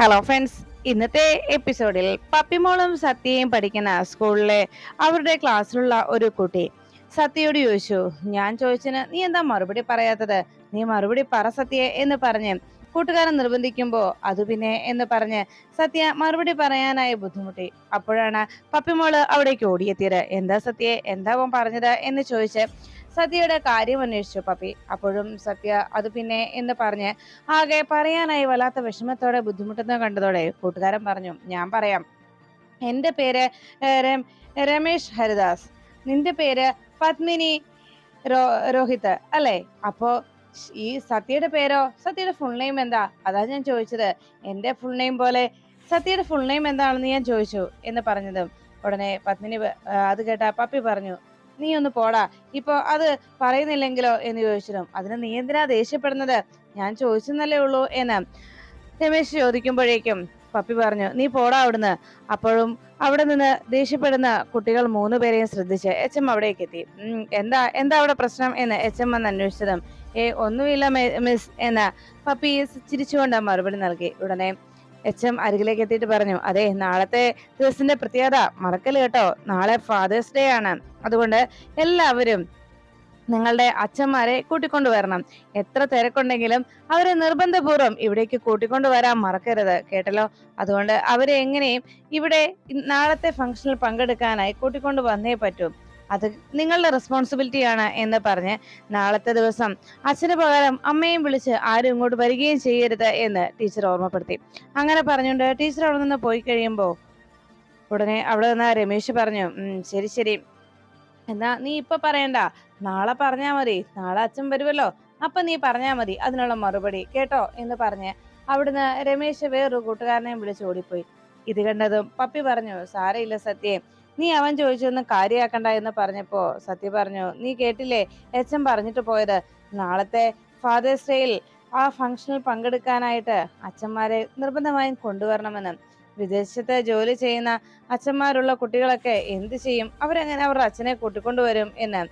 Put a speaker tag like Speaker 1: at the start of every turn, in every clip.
Speaker 1: Hello friends ഇന്നത്തെ എപ്പിസോഡിൽ പപ്പിമോളും സത്യയും പഠിക്കുന്ന സ്കൂളിലെ അവരുടെ ക്ലാസ്സിലുള്ള ഒരു കുട്ടി. സത്യയോട് ചോദിച്ചു ഞാൻ ചോദിച്ചതിന് നീ എന്താ മറുപടി പറയാത്തത്? നീ മറുപടി പറ സത്യ എന്ന് പറഞ്ഞ് കൂട്ടുകാരൻ നിർബന്ധിക്കുമ്പോൾ അത് പിന്നെ എന്ന് പറഞ്ഞ് സത്യ മറുപടി പറയാനായി ബുദ്ധിമുട്ടി. അപ്പോഴാണ് പപ്പിമോൾ അവിടേക്ക് ഓടിയെത്തിയത്. എന്താ സത്യ? എന്താ അവൻ പറഞ്ഞത്? എന്ന് ചോദിച്ച് സത്യയുടെ കാര്യം അന്വേഷിച്ചു പപ്പി. അപ്പോഴും സത്യ അത് പിന്നെ എന്ന് പറഞ്ഞ് ആകെ പറയാനായി വല്ലാത്ത വിഷമത്തോടെ ബുദ്ധിമുട്ടുന്ന കണ്ടതോടെ കൂട്ടുകാരൻ പറഞ്ഞു ഞാൻ പറയാം. എന്റെ പേര് രമേശ് ഹരിദാസ്. നിന്റെ പേര് പത്മിനി രോ രോഹിത് അല്ലേ? അപ്പോ ഈ സത്യയുടെ പേരോ? സത്യയുടെ ഫുൾ നെയിം എന്താ? അതാ ഞാൻ ചോദിച്ചത്. എന്റെ ഫുൾ നെയിം പോലെ സത്യയുടെ ഫുൾ നെയിം എന്താണെന്ന് ഞാൻ ചോദിച്ചു എന്ന് പറഞ്ഞതും. ഉടനെ പത്മിനി അത് കേട്ട പപ്പി പറഞ്ഞു നീ ഒന്ന് പോടാ. ഇപ്പൊ അത് പറയുന്നില്ലെങ്കിലോ എന്ന് ചോദിച്ചതും അതിന് നീ എന്തിനാ ദേഷ്യപ്പെടുന്നത്? ഞാൻ ചോദിച്ചെന്നല്ലേ ഉള്ളൂ എന്ന് രമേശ് ചോദിക്കുമ്പോഴേക്കും പപ്പി പറഞ്ഞു നീ പോടാ അവിടുന്ന്. അപ്പോഴും അവിടെ നിന്ന് ദേഷ്യപ്പെടുന്ന കുട്ടികൾ മൂന്ന് പേരെയും ശ്രദ്ധിച്ച് എച്ച് എം അവിടേക്ക് എത്തി. എന്താ എന്താ അവിടെ പ്രശ്നം എന്ന് എച്ച് എം വന്ന് അന്വേഷിച്ചതും ഏ ഒന്നുമില്ല മിസ് എന്ന് പപ്പി ചിരിച്ചുകൊണ്ട് മറുപടി നൽകി. ഉടനെ എച്ച് എം അരികിലേക്ക് എത്തിയിട്ട് പറഞ്ഞു അതെ നാളത്തെ ദിവസത്തിന്റെ പ്രത്യേകത മറക്കൽ കേട്ടോ. നാളെ ഫാദേഴ്സ് ഡേ ആണ്. അതുകൊണ്ട് എല്ലാവരും നിങ്ങളുടെ അച്ഛന്മാരെ കൂട്ടിക്കൊണ്ടുവരണം എത്ര തിരക്കുണ്ടെങ്കിലും അവരെ നിർബന്ധപൂർവം ഇവിടേക്ക് കൂട്ടിക്കൊണ്ടുവരാൻ മറക്കരുത് കേട്ടല്ലോ? അതുകൊണ്ട് അവരെ എങ്ങനെയും ഇവിടെ നാളത്തെ ഫംഗ്ഷനിൽ പങ്കെടുക്കാനായി കൂട്ടിക്കൊണ്ടു വന്നേ പറ്റൂ. അത് നിങ്ങളുടെ റെസ്പോൺസിബിലിറ്റി ആണ് എന്ന് പറഞ്ഞ് നാളത്തെ ദിവസം അച്ഛന് പകരം അമ്മയും വിളിച്ച് ആരും ഇങ്ങോട്ട് വരികയും ചെയ്യരുത് എന്ന് ടീച്ചർ ഓർമ്മപ്പെടുത്തി. അങ്ങനെ പറഞ്ഞുകൊണ്ട് ടീച്ചർ അവിടെ നിന്ന് പോയി കഴിയുമ്പോൾ ഉടനെ അവിടെ നിന്ന് രമേശ് പറഞ്ഞു ശരി ശരി. എന്നാ നീ ഇപ്പൊ പറയണ്ട. നാളെ പറഞ്ഞാ മതി. നാളെ അച്ഛൻ വരുമല്ലോ അപ്പൊ നീ പറഞ്ഞാ മതി. അതിനുള്ള മറുപടി കേട്ടോ എന്ന് പറഞ്ഞ് അവിടുന്ന് രമേശ് വേറൊരു കൂട്ടുകാരനെയും വിളിച്ച് ഓടിപ്പോയി. ഇത് കണ്ടതും പപ്പി പറഞ്ഞു സാരയില്ല സത്യേ. നീ അവൻ ചോദിച്ചൊന്നും കാര്യമാക്കണ്ട എന്ന് പറഞ്ഞപ്പോ സത്യ പറഞ്ഞു നീ കേട്ടില്ലേ? എച്ചൻ പറഞ്ഞിട്ട് പോയത്. നാളത്തെ ഫാദേഴ്സ് ഡേയിൽ ആ ഫംഗ്ഷനിൽ പങ്കെടുക്കാനായിട്ട് അച്ഛന്മാരെ നിർബന്ധമായും കൊണ്ടുവരണമെന്ന്. വിദേശത്ത് ജോലി ചെയ്യുന്ന അച്ഛന്മാരുള്ള കുട്ടികളൊക്കെ എന്ത് ചെയ്യും? അവരെങ്ങനെ അവരുടെ അച്ഛനെ കൂട്ടിക്കൊണ്ടുവരും എന്ന്?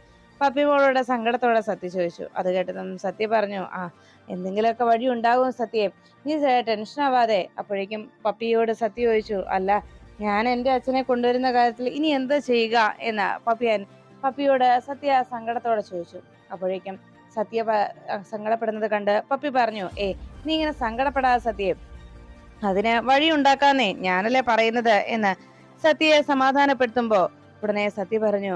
Speaker 1: പപ്പിമോളോട് സങ്കടത്തോടെ സത്യ ചോദിച്ചു. അത് കേട്ടതും സത്യ പറഞ്ഞു ആ എന്തെങ്കിലുമൊക്കെ വഴി ഉണ്ടാകും സത്യം. നീ ടെൻഷൻ ആവാതെ അപ്പോഴേക്കും പപ്പിയോട് സത്യ ചോദിച്ചു അല്ല ഞാൻ എന്റെ അച്ഛനെ കൊണ്ടുവരുന്ന കാര്യത്തിൽ ഇനി എന്താ ചെയ്യുക എന്ന് പപ്പിയൻ പപ്പിയോട് സത്യ സങ്കടത്തോടെ ചോദിച്ചു. അപ്പോഴേക്കും സത്യ സങ്കടപ്പെടുന്നത് കണ്ട് പപ്പി പറഞ്ഞു ഏ നീ ഇങ്ങനെ സങ്കടപ്പെടാതെ സത്യം അതിന് വഴി ഉണ്ടാക്കാന്നേ ഞാനല്ലേ പറയുന്നത് എന്ന് സത്യയെ സമാധാനപ്പെടുത്തുമ്പോ ഉടനെ സത്യ പറഞ്ഞു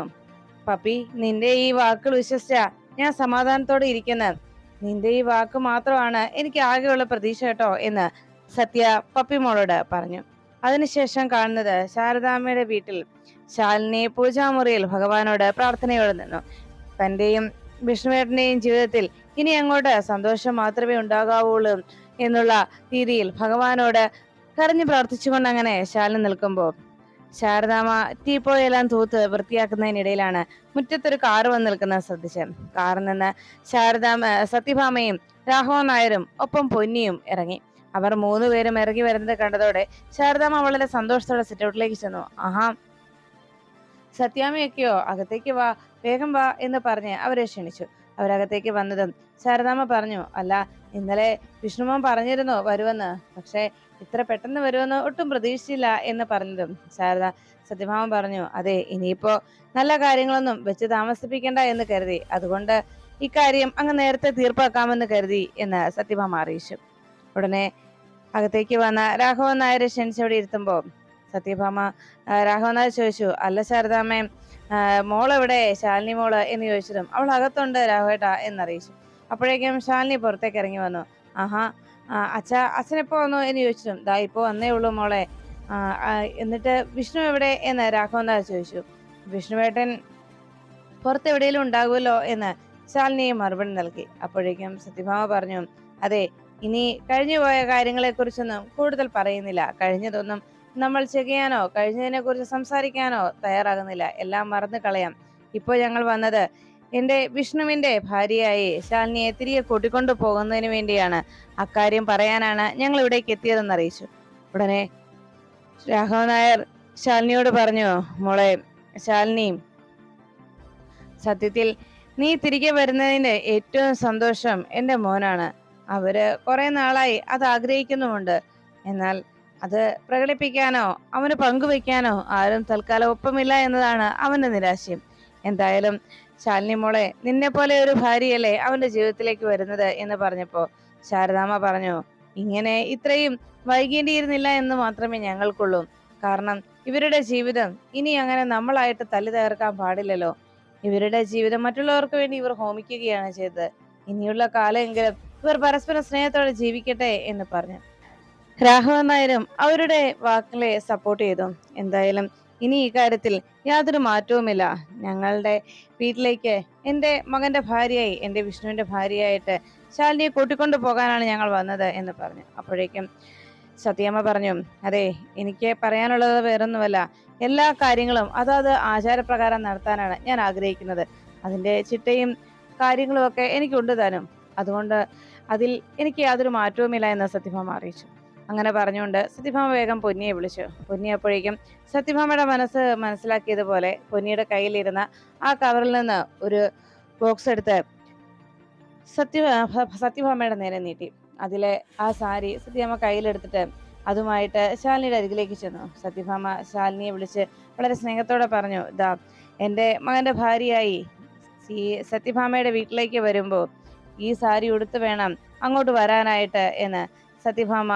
Speaker 1: പപ്പി നിന്റെ ഈ വാക്കുകൾ വിശ്വസിച്ച ഞാൻ സമാധാനത്തോടെ ഇരിക്കുന്നത് നിന്റെ ഈ വാക്ക് മാത്രമാണ് എനിക്ക് ആകെയുള്ള പ്രതീക്ഷ കേട്ടോ എന്ന് സത്യ പപ്പി മോളോട് പറഞ്ഞു. അതിനുശേഷം കാണുന്നത് ശാരദാമ്മയുടെ വീട്ടിൽ ശാലിനി പൂജാമുറിയിൽ ഭഗവാനോട് പ്രാർത്ഥനയോടെ നിന്നു. തന്റെയും വിഷ്ണുവേട്ടന്റെയും ജീവിതത്തിൽ ഇനി അങ്ങോട്ട് സന്തോഷം മാത്രമേ ഉണ്ടാകാവുള്ളൂ എന്നുള്ള രീതിയിൽ ഭഗവാനോട് കരഞ്ഞു പ്രാർത്ഥിച്ചുകൊണ്ട് അങ്ങനെ ശാലിനി നിൽക്കുമ്പോൾ ശാരദാമ്മ ടീപ്പോയെല്ലാം തൂത്ത് വൃത്തിയാക്കുന്നതിനിടയിലാണ് മുറ്റത്തൊരു കാറ് വന്ന് നിൽക്കുന്നത് ശ്രദ്ധിച്ചത് കാറിൽ നിന്ന് ശാരദാമ്മ സത്യഭാമയും രാഘവൻ നായരും ഒപ്പം പൊന്നിയും ഇറങ്ങി. അവർ മൂന്നുപേരും ഇറങ്ങി വരുന്നത് കണ്ടതോടെ ശാരദാമ്മ വളരെ സന്തോഷത്തോടെ സിറ്റൗട്ടിലേക്ക് ചെന്നു. ആഹാ സത്യാമ്മയൊക്കെയോ? അകത്തേക്ക് വാ വേഗം വാ എന്ന് പറഞ്ഞ് അവരെ ക്ഷണിച്ചു. അവരകത്തേക്ക് വന്നതും ശാരദാമ്മ പറഞ്ഞു അല്ല ഇന്നലെ വിഷ്ണുമോൻ പറഞ്ഞിരുന്നു വരുമെന്ന് പക്ഷേ ഇത്ര പെട്ടെന്ന് വരുമെന്ന് ഒട്ടും പ്രതീക്ഷിച്ചില്ല എന്ന് പറഞ്ഞതും ശാരദ സത്യഭാമ പറഞ്ഞു അതെ ഇനിയിപ്പോ നല്ല കാര്യങ്ങളൊന്നും വെച്ച് താമസിപ്പിക്കണ്ട എന്ന് കരുതി. അതുകൊണ്ട് ഇക്കാര്യം അങ്ങ് നേരത്തെ തീർപ്പാക്കാമെന്ന് കരുതി എന്ന് സത്യഭാമ അറിയിച്ചു. ഉടനെ അകത്തേക്ക് വന്ന രാഘവൻ നായരെ ക്ഷണിച്ചവിടെ ഇരുത്തുമ്പോൾ സത്യഭാമ രാഘവൻ നായർ ചോദിച്ചു അല്ല ശാരദാമ്മേ മോളെവിടെ? ശാലിനി മോൾ? എന്ന് ചോദിച്ചതും അവൾ അകത്തുണ്ട് രാഘവേട്ട എന്നറിയിച്ചു. അപ്പോഴേക്കും ശാലിനി പുറത്തേക്ക് ഇറങ്ങി വന്നു. ആഹാ അച്ഛ അച്ഛനെപ്പോ വന്നു? എന്ന് ചോദിച്ചതും ദാ ഇപ്പോ വന്നേ ഉള്ളൂ മോളെ. എന്നിട്ട് വിഷ്ണു എവിടെ? എന്ന് രാഘവൻ നായർ ചോദിച്ചു. വിഷ്ണുവേട്ടൻ പുറത്തെവിടെയെങ്കിലും ഉണ്ടാകുമല്ലോ എന്ന് ശാലിനിയും മറുപടി നൽകി. അപ്പോഴേക്കും സത്യഭാമ പറഞ്ഞു അതെ ഇനി കഴിഞ്ഞുപോയ കാര്യങ്ങളെ കുറിച്ചൊന്നും കൂടുതൽ പറയുന്നില്ല. കഴിഞ്ഞതൊന്നും നമ്മൾ ചെയ്യാനോ കഴിഞ്ഞതിനെ കുറിച്ച് സംസാരിക്കാനോ തയ്യാറാകുന്നില്ല. എല്ലാം മറന്നു കളയാം. ഇപ്പോൾ ഞങ്ങൾ വന്നത് എന്റെ വിഷ്ണുവിന്റെ ഭാര്യയായി ശാലിനിയെ തിരികെ കൂട്ടിക്കൊണ്ടു പോകുന്നതിന് വേണ്ടിയാണ്. അക്കാര്യം പറയാനാണ് ഞങ്ങൾ ഇവിടേക്ക് എത്തിയതെന്ന് അറിയിച്ചു. ഉടനെ രാഘവ നായർ ശാലിനിയോട് പറഞ്ഞു മോളെ ശാലിനി സത്യത്തിൽ നീ തിരികെ വരുന്നതിന്റെ ഏറ്റവും സന്തോഷം എന്റെ മോനാണ്. അവർ കുറെ നാളായി അത് ആഗ്രഹിക്കുന്നുമുണ്ട്. എന്നാൽ അത് പ്രകടിപ്പിക്കാനോ അവന് പങ്കുവെക്കാനോ ആരും തൽക്കാലം ഒപ്പമില്ല എന്നതാണ് അവന്റെ നിരാശയും. എന്തായാലും ശാലിനി മോളെ നിന്നെ പോലെ ഒരു ഭാര്യയല്ലേ അവന്റെ ജീവിതത്തിലേക്ക് വരുന്നത് എന്ന് പറഞ്ഞപ്പോ ശാരദാമ്മ പറഞ്ഞു ഇങ്ങനെ ഇത്രയും വൈകേണ്ടിയിരുന്നില്ല എന്ന് മാത്രമേ ഞങ്ങൾക്കുള്ളൂ. കാരണം ഇവരുടെ ജീവിതം ഇനി അങ്ങനെ നമ്മളായിട്ട് തല്ലി തകർക്കാൻ പാടില്ലല്ലോ. ഇവരുടെ ജീവിതം മറ്റുള്ളവർക്ക് വേണ്ടി ഇവർ ഹോമിക്കുകയാണ് ചെയ്തത്. ഇനിയുള്ള കാലമെങ്കിലും ഇവർ പരസ്പരം സ്നേഹത്തോടെ ജീവിക്കട്ടെ എന്ന് പറഞ്ഞു. രാഘവൻ നായരും അവരുടെ വാക്കുകളെ സപ്പോർട്ട് ചെയ്തു. എന്തായാലും ഇനി ഈ കാര്യത്തിൽ യാതൊരു മാറ്റവുമില്ല. ഞങ്ങളുടെ വീട്ടിലേക്ക് എന്റെ മകന്റെ ഭാര്യയായി എന്റെ വിഷ്ണുവിന്റെ ഭാര്യയായിട്ട് ശാലിനിയെ കൂട്ടിക്കൊണ്ടു പോകാനാണ് ഞങ്ങൾ വന്നത് എന്ന് പറഞ്ഞു. അപ്പോഴേക്കും സത്യമ്മ പറഞ്ഞു അതെ എനിക്ക് പറയാനുള്ളത് വേറൊന്നുമല്ല. എല്ലാ കാര്യങ്ങളും അതാത് ആചാരപ്രകാരം നടത്താനാണ് ഞാൻ ആഗ്രഹിക്കുന്നത്. അതിന്റെ ചിട്ടയും കാര്യങ്ങളും ഒക്കെ എനിക്കുണ്ട് താനും. അതുകൊണ്ട് അതിൽ എനിക്ക് യാതൊരു മാറ്റവുമില്ല എന്ന് സത്യഭാമ അറിയിച്ചു. അങ്ങനെ പറഞ്ഞുകൊണ്ട് സത്യഭാമ വേഗം പൊന്നിയെ വിളിച്ചു. പൊന്നിയപ്പോഴേക്കും സത്യഭാമയുടെ മനസ്സ് മനസ്സിലാക്കിയതുപോലെ പൊന്നിയുടെ കയ്യിലിരുന്ന ആ കവറിൽ നിന്ന് ഒരു ബോക്സ് എടുത്ത് സത്യ സത്യഭാമയുടെ നേരെ നീട്ടി. അതിലെ ആ സാരി സത്യഭാമ കയ്യിലെടുത്തിട്ട് അതുമായിട്ട് ശാലിനിയുടെ അരികിലേക്ക് ചെന്നു. സത്യഭാമ ശാലിനിയെ വിളിച്ച് വളരെ സ്നേഹത്തോടെ പറഞ്ഞു ദാ എന്റെ മകന്റെ ഭാര്യയായി. സത്യഭാമയുടെ വീട്ടിലേക്ക് വരുമ്പോൾ ഈ സാരി ഉടുത്ത് വേണം അങ്ങോട്ട് വരാനായിട്ട് എന്ന് സത്യഭാമ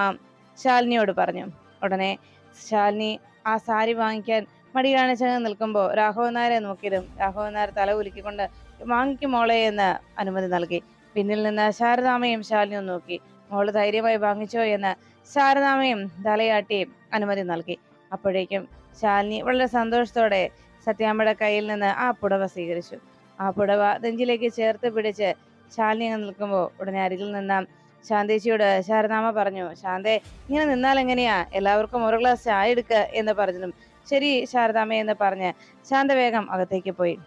Speaker 1: ശാലിനിയോട് പറഞ്ഞു. ഉടനെ ശാലിനി ആ സാരി വാങ്ങിക്കാൻ മടി കാണിച്ച് നിൽക്കുമ്പോൾ രാഘവൻ നായരെ നോക്കിയതും രാഘവൻ നായർ തല ഉലുക്കിക്കൊണ്ട് വാങ്ങിക്കും മോളെ എന്ന് അനുമതി നൽകി. പിന്നിൽ നിന്ന് ശാരദാമയും ശാലിനിയും നോക്കി. മോൾ ധൈര്യമായി വാങ്ങിച്ചോ എന്ന് ശാരദാമയും തലയാട്ടി അനുമതി നൽകി. അപ്പോഴേക്കും ശാലിനി വളരെ സന്തോഷത്തോടെ സത്യാമ്മയുടെ കയ്യിൽ നിന്ന് ആ പുടവ സ്വീകരിച്ചു. ആ പുടവ നെഞ്ചിലേക്ക് ചേർത്ത് പിടിച്ച് ശാലിനി അങ്ങ് നിൽക്കുമ്പോൾ ഉടനെ അരികിൽ നിന്നാം ശാന്തേച്ചിയോട് ശാരദാമ്മ പറഞ്ഞു ശാന്തേ ഇങ്ങനെ നിന്നാൽ എങ്ങനെയാ? എല്ലാവർക്കും ഒരു ഗ്ലാസ് ചായ എടുക്കുക എന്ന് പറഞ്ഞതും. ശരി ശാരദാമ എന്ന് പറഞ്ഞ് ശാന്ത വേഗം അകത്തേക്ക് പോയി.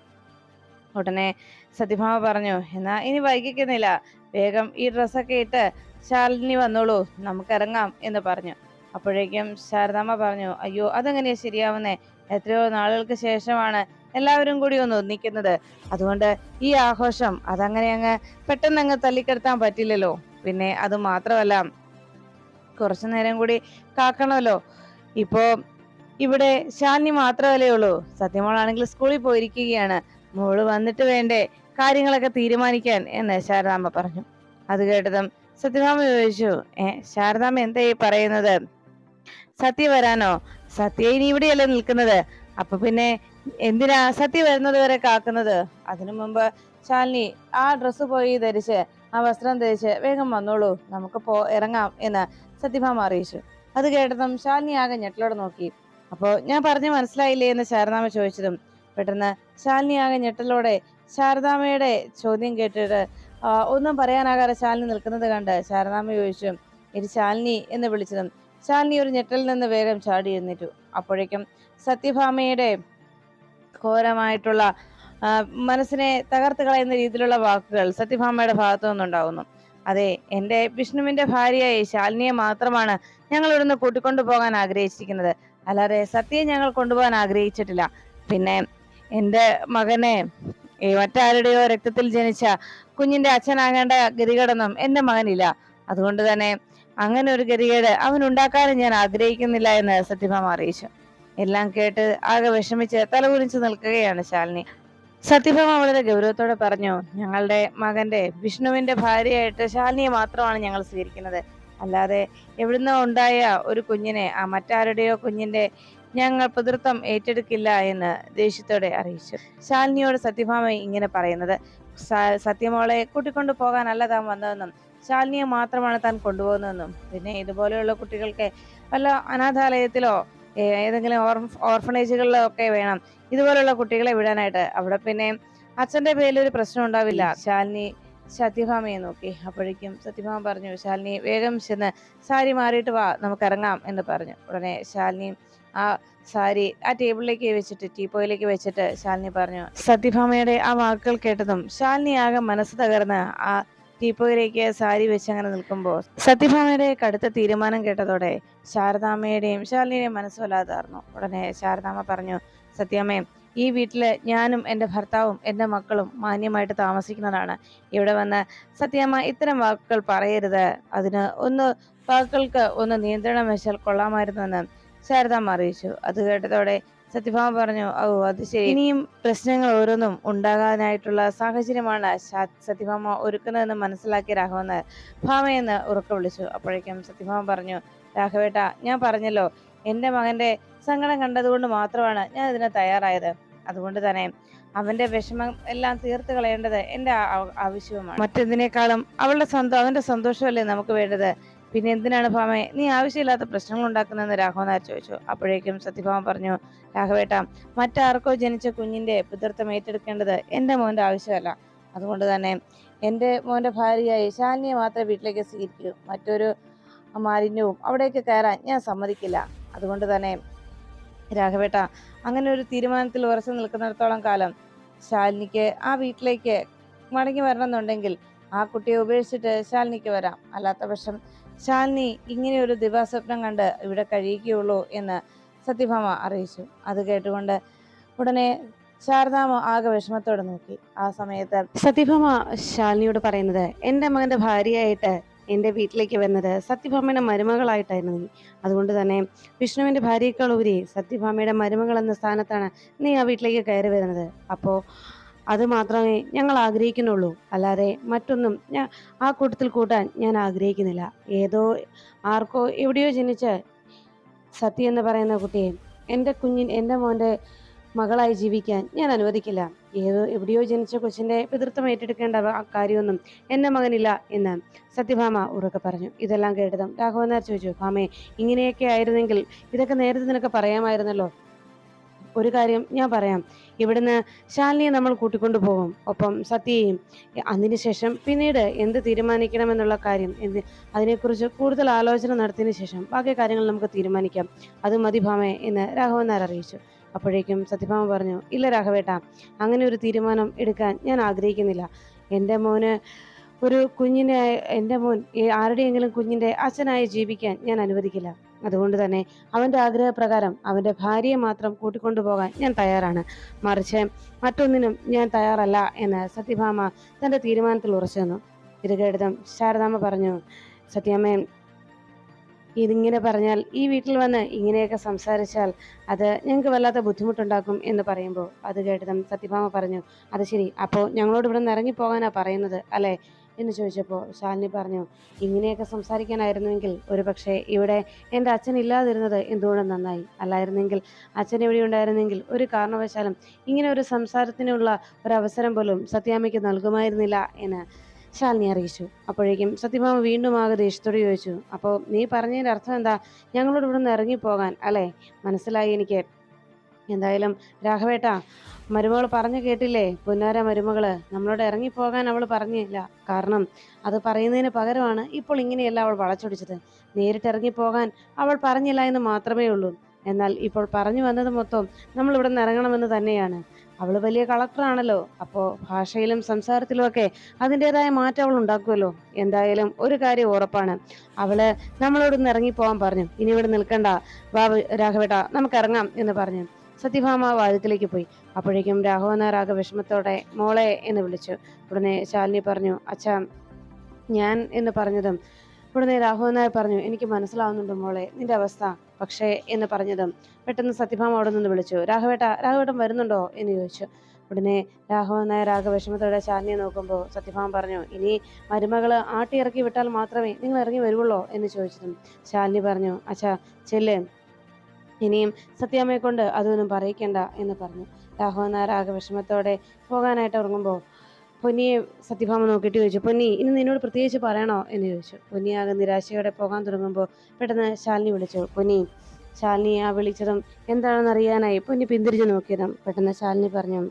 Speaker 1: ഉടനെ സത്യഭാമ പറഞ്ഞു എന്നാ ഇനി വൈകിക്കുന്നില്ല. വേഗം ഈ ഡ്രസ്സൊക്കെ ഇട്ട് ശാലിനി വന്നോളൂ. നമുക്കിറങ്ങാം എന്ന് പറഞ്ഞു. അപ്പോഴേക്കും ശാരദാമ്മ പറഞ്ഞു അയ്യോ അതെങ്ങനെയാ ശരിയാവുന്നേ? എത്രയോ നാളുകൾക്ക് ശേഷമാണ് എല്ലാവരും കൂടി ഒന്ന് ഒന്നിക്കുന്നത്. അതുകൊണ്ട് ഈ ആഘോഷം അതങ്ങനെ അങ്ങ് പെട്ടെന്ന് അങ്ങ് തല്ലിക്കെടുത്താൻ പറ്റില്ലല്ലോ. പിന്നെ അത് മാത്രമല്ല കുറച്ചു നേരം കൂടി കാക്കണമല്ലോ. ഇപ്പോ ഇവിടെ ശാലിനി മാത്രമല്ലേ ഉള്ളൂ. സത്യമോളാണെങ്കിൽ സ്കൂളിൽ പോയിരിക്കുകയാണ്. മോൾ വന്നിട്ട് വേണ്ടേ കാര്യങ്ങളൊക്കെ തീരുമാനിക്കാൻ എന്ന് ശാരദാമ്മ പറഞ്ഞു. അത് കേട്ടതും സത്യഭാമ ചോദിച്ചു ഏ ശാരദാമ്മ എന്താ ഈ പറയുന്നത്? സത്യ വരാനോ? സത്യ ഇനി ഇവിടെയല്ലേ നിൽക്കുന്നത്? അപ്പൊ പിന്നെ എന്തിനാ സത്യ വരുന്നത് വരെ കാക്കുന്നത്? അതിനു മുമ്പ് ശാലിനി ആ ഡ്രസ്സ് പോയി ധരിച്ച് ആ വസ്ത്രം ധരിച്ച് വേഗം വന്നോളൂ നമുക്ക് പോ ഇറങ്ങാം എന്ന് സത്യഭാമ അറിയിച്ചു. അത് കേട്ടതും ശാലിനി ആകെ ഞെട്ടലോടെ നോക്കി. അപ്പോ ഞാൻ പറഞ്ഞു മനസ്സിലായില്ലേ എന്ന് ശാരദാമ ചോദിച്ചതും പെട്ടെന്ന് ശാലിനി ആകെ ഞെട്ടലോടെ ശാരദാമയുടെ ചോദ്യം കേട്ടിട്ട് ഒന്നും പറയാനാകാതെ ശാലിനി നിൽക്കുന്നത് കണ്ട് ശാരദാമ ചോദിച്ചു ഇത് ശാലിനി? എന്ന് വിളിച്ചതും ശാലിനി ഒരു ഞെട്ടലിൽ നിന്ന് വേഗം ചാടി എഴുന്നേറ്റു. അപ്പോഴേക്കും സത്യഭാമയുടെ ഘോരമായിട്ടുള്ള മനസ്സിനെ തകർത്ത് കളയുന്ന രീതിയിലുള്ള വാക്കുകൾ സത്യഭാമയുടെ ഭാഗത്തു നിന്നുണ്ടാവുന്നു. അതെ എന്റെ വിഷ്ണുവിന്റെ ഭാര്യയായ ശാലിനിയെ മാത്രമാണ് ഞങ്ങൾ ഇവിടുന്ന് കൂട്ടിക്കൊണ്ടു പോകാൻ ആഗ്രഹിച്ചിരിക്കുന്നത്. അല്ലാതെ സത്യയെ ഞങ്ങൾ കൊണ്ടുപോകാൻ ആഗ്രഹിച്ചിട്ടില്ല. പിന്നെ എന്റെ മകനെ മറ്റാരുടെയോ രക്തത്തിൽ ജനിച്ച കുഞ്ഞിന്റെ അച്ഛനാകേണ്ട ഗതികേടൊന്നും എന്റെ മകനില്ല. അതുകൊണ്ട് തന്നെ അങ്ങനെ ഒരു ഗതികേട് അവൻ ഉണ്ടാക്കാനും ഞാൻ ആഗ്രഹിക്കുന്നില്ല എന്ന് സത്യഭാമ അറിയിച്ചു. എല്ലാം കേട്ട് ആകെ വിഷമിച്ച് തലകുനിച്ച് നിൽക്കുകയാണ് ശാലിനി. സത്യഭാമ വളരെ ഗൗരവത്തോടെ പറഞ്ഞു ഞങ്ങളുടെ മകന്റെ വിഷ്ണുവിന്റെ ഭാര്യയായിട്ട് ശാലിനിയെ മാത്രമാണ് ഞങ്ങൾ സ്വീകരിക്കുന്നത്. അല്ലാതെ എവിടുന്നോ ഉണ്ടായ ഒരു കുഞ്ഞിനെ ആ മറ്റാരുടെയോ കുഞ്ഞിന്റെ ഞങ്ങൾ പിതൃത്വം ഏറ്റെടുക്കില്ല എന്ന് ദേഷ്യത്തോടെ അറിയിച്ചു. ശാലിനിയോട് സത്യഭാമ ഇങ്ങനെ പറയുന്നത്. സത്യമോളെ കൂട്ടിക്കൊണ്ടു പോകാനല്ല താൻ വന്നതെന്നും ശാലിനിയെ മാത്രമാണ് താൻ കൊണ്ടുപോകുന്നതെന്നും. പിന്നെ ഇതുപോലെയുള്ള കുട്ടികൾക്ക് വല്ല അനാഥാലയത്തിലോ ഏതെങ്കിലും ഓർ ഓർഫണേജുകളിലൊക്കെ വേണം. ഇതുപോലുള്ള കുട്ടികളെ വിടാനായിട്ട്. അവിടെ പിന്നെ അച്ഛന്റെ പേരിൽ ഒരു പ്രശ്നം ഉണ്ടാവില്ല. ശാലിനി സത്യഭാമയെ നോക്കി. അപ്പോഴേക്കും സത്യഭാമ പറഞ്ഞു ശാലിനി വേഗം ചെന്ന് സാരി മാറിയിട്ട് വാ നമുക്ക് ഇറങ്ങാം എന്ന് പറഞ്ഞു. ഉടനെ ശാലിനി ആ സാരി ആ ടേബിളിലേക്ക് വെച്ചിട്ട് ടീപ്പോയിലേക്ക് വെച്ചിട്ട് ശാലിനി പറഞ്ഞു സത്യഭാമയുടെ ആ വാക്കുകൾ കേട്ടതും ശാലിനി ആകെ മനസ്സ് തകർന്ന് ആ ടീപ്പോയിലേക്ക് സാരി വെച്ച് അങ്ങനെ നിൽക്കുമ്പോൾ സത്യഭാമയുടെ കടുത്ത തീരുമാനം കേട്ടതോടെ ശാരദാമ്മയുടെയും ശാലിനിയുടെയും മനസ്സ് വല്ലാതെ ഉടനെ ശാരദാമ്മ പറഞ്ഞു സത്യാമ്മയും ഈ വീട്ടിൽ ഞാനും എന്റെ ഭർത്താവും എന്റെ മക്കളും മാന്യമായിട്ട് താമസിക്കുന്നതാണ്. ഇവിടെ വന്ന് സത്യാമ്മ ഇത്തരം വാക്കുകൾ പറയരുത്. അതിന് ഒന്ന്
Speaker 2: വാക്കുകൾക്ക് ഒന്ന് നിയന്ത്രണം വെച്ചാൽ കൊള്ളാമായിരുന്നുവെന്ന് ശാരദാമ്മ അറിയിച്ചു. അത് കേട്ടതോടെ സത്യഭാമ പറഞ്ഞു ഓ അത് ശരി. ഇനിയും പ്രശ്നങ്ങൾ ഓരോന്നും ഉണ്ടാകാനായിട്ടുള്ള സാഹചര്യമാണ് സത്യഭാമ ഒരുക്കുന്നതെന്ന് മനസ്സിലാക്കി രാഘവൻ ഭാമയെന്ന് ഉറക്കെ വിളിച്ചു. അപ്പോഴേക്കും സത്യഭാമ പറഞ്ഞു രാഘവേട്ട ഞാൻ പറഞ്ഞല്ലോ എന്റെ മകന്റെ സങ്കടം കണ്ടതുകൊണ്ട് മാത്രമാണ് ഞാൻ ഇതിന് തയ്യാറായത്. അതുകൊണ്ട് തന്നെ അവന്റെ വിഷമം എല്ലാം തീർത്ത് കളയേണ്ടത് എന്റെ ആവശ്യവുമാണ്. മറ്റെന്തിനേക്കാളും അവളുടെ സന്തോ അവന്റെ സന്തോഷമല്ലേ നമുക്ക് വേണ്ടത്? പിന്നെ എന്തിനാണ് ഭാമയെ നീ ആവശ്യമില്ലാത്ത പ്രശ്നങ്ങൾ ഉണ്ടാക്കുന്നതെന്ന് രാഘവൻ നായർ ചോദിച്ചു. അപ്പോഴേക്കും സത്യഭാമ പറഞ്ഞു രാഘവേട്ട മറ്റാർക്കോ ജനിച്ച കുഞ്ഞിന്റെ പിതൃത്വം ഏറ്റെടുക്കേണ്ടത് എന്റെ മോന്റെ ആവശ്യമല്ല. അതുകൊണ്ട് തന്നെ എന്റെ മോന്റെ ഭാര്യയായി ശാലിനിയെ മാത്രമേ വീട്ടിലേക്ക് സ്വീകരിക്കൂ. മറ്റൊരു മാലിന്യവും അവിടേക്ക് കയറാൻ ഞാൻ സമ്മതിക്കില്ല. അതുകൊണ്ട് തന്നെ രാഘവേട്ട അങ്ങനെ ഒരു തീരുമാനത്തിൽ ഉറച്ചു നിൽക്കുന്നിടത്തോളം കാലം ശാലിനിക്ക് ആ വീട്ടിലേക്ക് മടങ്ങി വരണമെന്നുണ്ടെങ്കിൽ ആ കുട്ടിയെ ഉപേക്ഷിച്ചിട്ട് ശാലിനിക്ക് വരാം. അല്ലാത്ത പക്ഷം ശാലിനി ഇങ്ങനെ ഒരു ദിവാസ്വപ്നം കണ്ട് ഇവിടെ കഴിയുകയുള്ളൂ എന്ന് സത്യഭാമ അറിയിച്ചു. അത് കേട്ടുകൊണ്ട് ഉടനെ ശാരദാമ ആകെ വിഷമത്തോടെ നോക്കി. ആ സമയത്ത് സത്യഭാമ ശാലിനിയോട് പറയുന്നത് എന്റെ മകന്റെ ഭാര്യയായിട്ട് എന്റെ വീട്ടിലേക്ക് വരുന്നത് സത്യഭാമയുടെ മരുമകളായിട്ടായിരുന്നു നീ. അതുകൊണ്ട് തന്നെ വിഷ്ണുവിന്റെ ഭാര്യയേക്കാൾ ഉപരി സത്യഭാമയുടെ മരുമകൾ എന്ന സ്ഥാനത്താണ് നീ ആ വീട്ടിലേക്ക് കയറി വരുന്നത്. അപ്പോൾ അത് മാത്രമേ ഞങ്ങൾ ആഗ്രഹിക്കുന്നുള്ളൂ. അല്ലാതെ മറ്റൊന്നും ഞാൻ ആ കൂട്ടത്തിൽ കൂട്ടാൻ ഞാൻ ആഗ്രഹിക്കുന്നില്ല. ഏതോ ആർക്കോ എവിടെയോ ജനിച്ച സത്യ എന്ന് പറയുന്ന കുട്ടിയെ എന്റെ കുഞ്ഞിൻ എന്റെ മോന്റെ മകളായി ജീവിക്കാൻ ഞാൻ അനുവദിക്കില്ല. ഏതോ എവിടെയോ ജനിച്ച കൊച്ചിന്റെ പിതൃത്വം ഏറ്റെടുക്കേണ്ട കാര്യമൊന്നും എന്റെ മകനില്ല എന്ന് സത്യഭാമ ഉറക്കെ പറഞ്ഞു. ഇതെല്ലാം കേട്ടതും രാഘവൻ ചോദിച്ചു ഭാമേ ഇങ്ങനെയൊക്കെ ആയിരുന്നെങ്കിൽ ഇതൊക്കെ നേരത്തെ നിനക്ക് പറയാമായിരുന്നല്ലോ. ഒരു കാര്യം ഞാൻ പറയാം. ഇവിടുന്ന് ശാലിനിയെ നമ്മൾ കൂട്ടിക്കൊണ്ടു പോകും. ഒപ്പം സത്യയെയും അതിനുശേഷം പിന്നീട് എന്ത് തീരുമാനിക്കണമെന്നുള്ള കാര്യം എന്ത് അതിനെക്കുറിച്ച് കൂടുതൽ ആലോചന നടത്തിയതിനു ശേഷം ബാക്കി കാര്യങ്ങൾ നമുക്ക് തീരുമാനിക്കാം. അത് മതി ഭാമേ എന്ന് രാഘവൻ നായർ അറിയിച്ചു. അപ്പോഴേക്കും സത്യഭാമ പറഞ്ഞു ഇല്ല രാഘവേട്ട അങ്ങനെ ഒരു തീരുമാനം എടുക്കാൻ ഞാൻ ആഗ്രഹിക്കുന്നില്ല. എന്റെ മോന് ഒരു കുഞ്ഞിനെ എന്റെ മോൻ ആരുടെയെങ്കിലും കുഞ്ഞിന്റെ അച്ഛനായി ജീവിക്കാൻ ഞാൻ അനുവദിക്കില്ല. അതുകൊണ്ട് തന്നെ അവന്റെ ആഗ്രഹപ്രകാരം അവന്റെ ഭാര്യയെ മാത്രം കൂട്ടിക്കൊണ്ടുപോകാൻ ഞാൻ തയ്യാറാണ്. മറിച്ച് മറ്റൊന്നിനും ഞാൻ തയ്യാറല്ല എന്ന് സത്യഭാമ തന്റെ തീരുമാനത്തിൽ ഉറച്ചു നിന്നു. ഇത് ശാരദാമ്മ പറഞ്ഞു സത്യാമ്മയും ഇതിങ്ങനെ പറഞ്ഞാൽ ഈ വീട്ടിൽ വന്ന് ഇങ്ങനെയൊക്കെ സംസാരിച്ചാൽ അത് ഞങ്ങൾക്ക് വല്ലാത്ത ബുദ്ധിമുട്ടുണ്ടാക്കും എന്ന് പറയുമ്പോൾ അത് കേട്ടതും സത്യഭാമ പറഞ്ഞു അത് ശരി. അപ്പോൾ ഞങ്ങളോട് ഇവിടെ നിന്ന് ഇറങ്ങിപ്പോകാനാണ് പറയുന്നത് അല്ലേ? എന്ന് ചോദിച്ചപ്പോൾ ശാലിനി പറഞ്ഞു ഇങ്ങനെയൊക്കെ സംസാരിക്കാനായിരുന്നുവെങ്കിൽ ഒരു പക്ഷേ ഇവിടെ എന്റെ അച്ഛൻ ഇല്ലാതിരുന്നത് എന്തുകൊണ്ടും നന്നായി? അല്ലായിരുന്നെങ്കിൽ അച്ഛൻ ഇവിടെ ഉണ്ടായിരുന്നെങ്കിൽ ഒരു കാരണവശാലും ഇങ്ങനെ ഒരു സംസാരത്തിനുള്ള ഒരു അവസരം പോലും സത്യാമ്മയ്ക്ക് നൽകുമായിരുന്നില്ല എന്ന് ശാലിനി അറിയിച്ചു. അപ്പോഴേക്കും സത്യഭാമ വീണ്ടും ആകെ ദേഷ്യത്തോട് ചോദിച്ചു അപ്പോൾ നീ പറഞ്ഞതിന്റെ അർത്ഥം എന്താ? ഞങ്ങളോട് ഇവിടെ നിന്ന് ഇറങ്ങിപ്പോകാൻ അല്ലേ? മനസ്സിലായി എനിക്ക് എന്തായാലും രാഘവേട്ട മരുമകൾ പറഞ്ഞു കേട്ടില്ലേ? പുന്നാര മരുമകൾ നമ്മളോട് ഇറങ്ങിപ്പോകാൻ അവൾ പറഞ്ഞില്ല. കാരണം അത് പറയുന്നതിന് പകരമാണ് ഇപ്പോൾ ഇങ്ങനെയല്ല അവൾ വളച്ചൊടിച്ചത്. നേരിട്ട് ഇറങ്ങിപ്പോകാൻ അവൾ പറഞ്ഞില്ല എന്ന് മാത്രമേ ഉള്ളൂ. എന്നാൽ ഇപ്പോൾ പറഞ്ഞു വന്നത് മൊത്തം നമ്മൾ ഇവിടെ നിന്ന് ഇറങ്ങണമെന്ന് തന്നെയാണ്. അവൾ വലിയ കളക്ടറാണല്ലോ അപ്പോൾ ഭാഷയിലും സംസാരത്തിലുമൊക്കെ അതിന്റെതായ മാറ്റം അവൾ ഉണ്ടാക്കുമല്ലോ. എന്തായാലും ഒരു കാര്യം ഉറപ്പാണ്. അവൾ നമ്മളോട് ഇറങ്ങി പോകാൻ പറഞ്ഞു. ഇനി ഇവിടെ നിൽക്കണ്ട. വാ രാഘവേട്ട നമുക്ക് ഇറങ്ങാം എന്ന് പറഞ്ഞു. സത്യഭാമ വാതിക്കലേക്ക് പോയി. അപ്പോഴേക്കും ആകെ വിഷമത്തോടെ മോളെ എന്ന് വിളിച്ചു. ഉടനെ ശാലിനി പറഞ്ഞു അച്ഛാ ഞാൻ എന്ന് പറഞ്ഞതും ഉടനെ രാഘവൻ നായർ പറഞ്ഞു എനിക്ക് മനസ്സിലാവുന്നുണ്ട് മോളെ നിന്റെ അവസ്ഥ. പക്ഷേ എന്ന് പറഞ്ഞതും പെട്ടെന്ന് സത്യഭാമ അവിടെ നിന്ന് വിളിച്ചു രാഘവേട്ട രാഘവേട്ടൻ വരുന്നുണ്ടോ? എന്ന് ചോദിച്ചു. ഉടനെ രാഘവനായ നായർ ആകെ വിഷമത്തോടെ ശാലിനിയെ നോക്കുമ്പോൾ സത്യഭാമ പറഞ്ഞു ഇനി മരുമകൾ ആട്ടിയിറക്കി വിട്ടാൽ മാത്രമേ നിങ്ങൾ ഇറങ്ങി വരുവുള്ളോ? എന്ന് ചോദിച്ചതും ശാലിനി പറഞ്ഞു അച്ഛാ ചെല്ല്. ഇനിയും സത്യാമ്മയെ കൊണ്ട് അതൊന്നും പറയിക്കണ്ട എന്ന് പറഞ്ഞു. ആകെ വിഷമത്തോടെ പോകാനായിട്ട് ഇറങ്ങുമ്പോൾ പൊന്നിയെ സത്യഭാമ നോക്കിയിട്ട് ചോദിച്ചു പൊന്നി ഇനി നിന്നോട് പ്രത്യേകിച്ച് പറയണോ? എന്ന് ചോദിച്ചു. പൊന്നി ആകെ നിരാശയോടെ പോകാൻ തുടങ്ങുമ്പോൾ പെട്ടെന്ന് ശാലിനി വിളിച്ചു പൊന്നി ശാലിനി ആ വിളിച്ചതും എന്താണെന്ന് അറിയാനായി പൊന്നി പിന്തിരിഞ്ഞു നോക്കിയതും പെട്ടെന്ന് ശാലിനി പറഞ്ഞു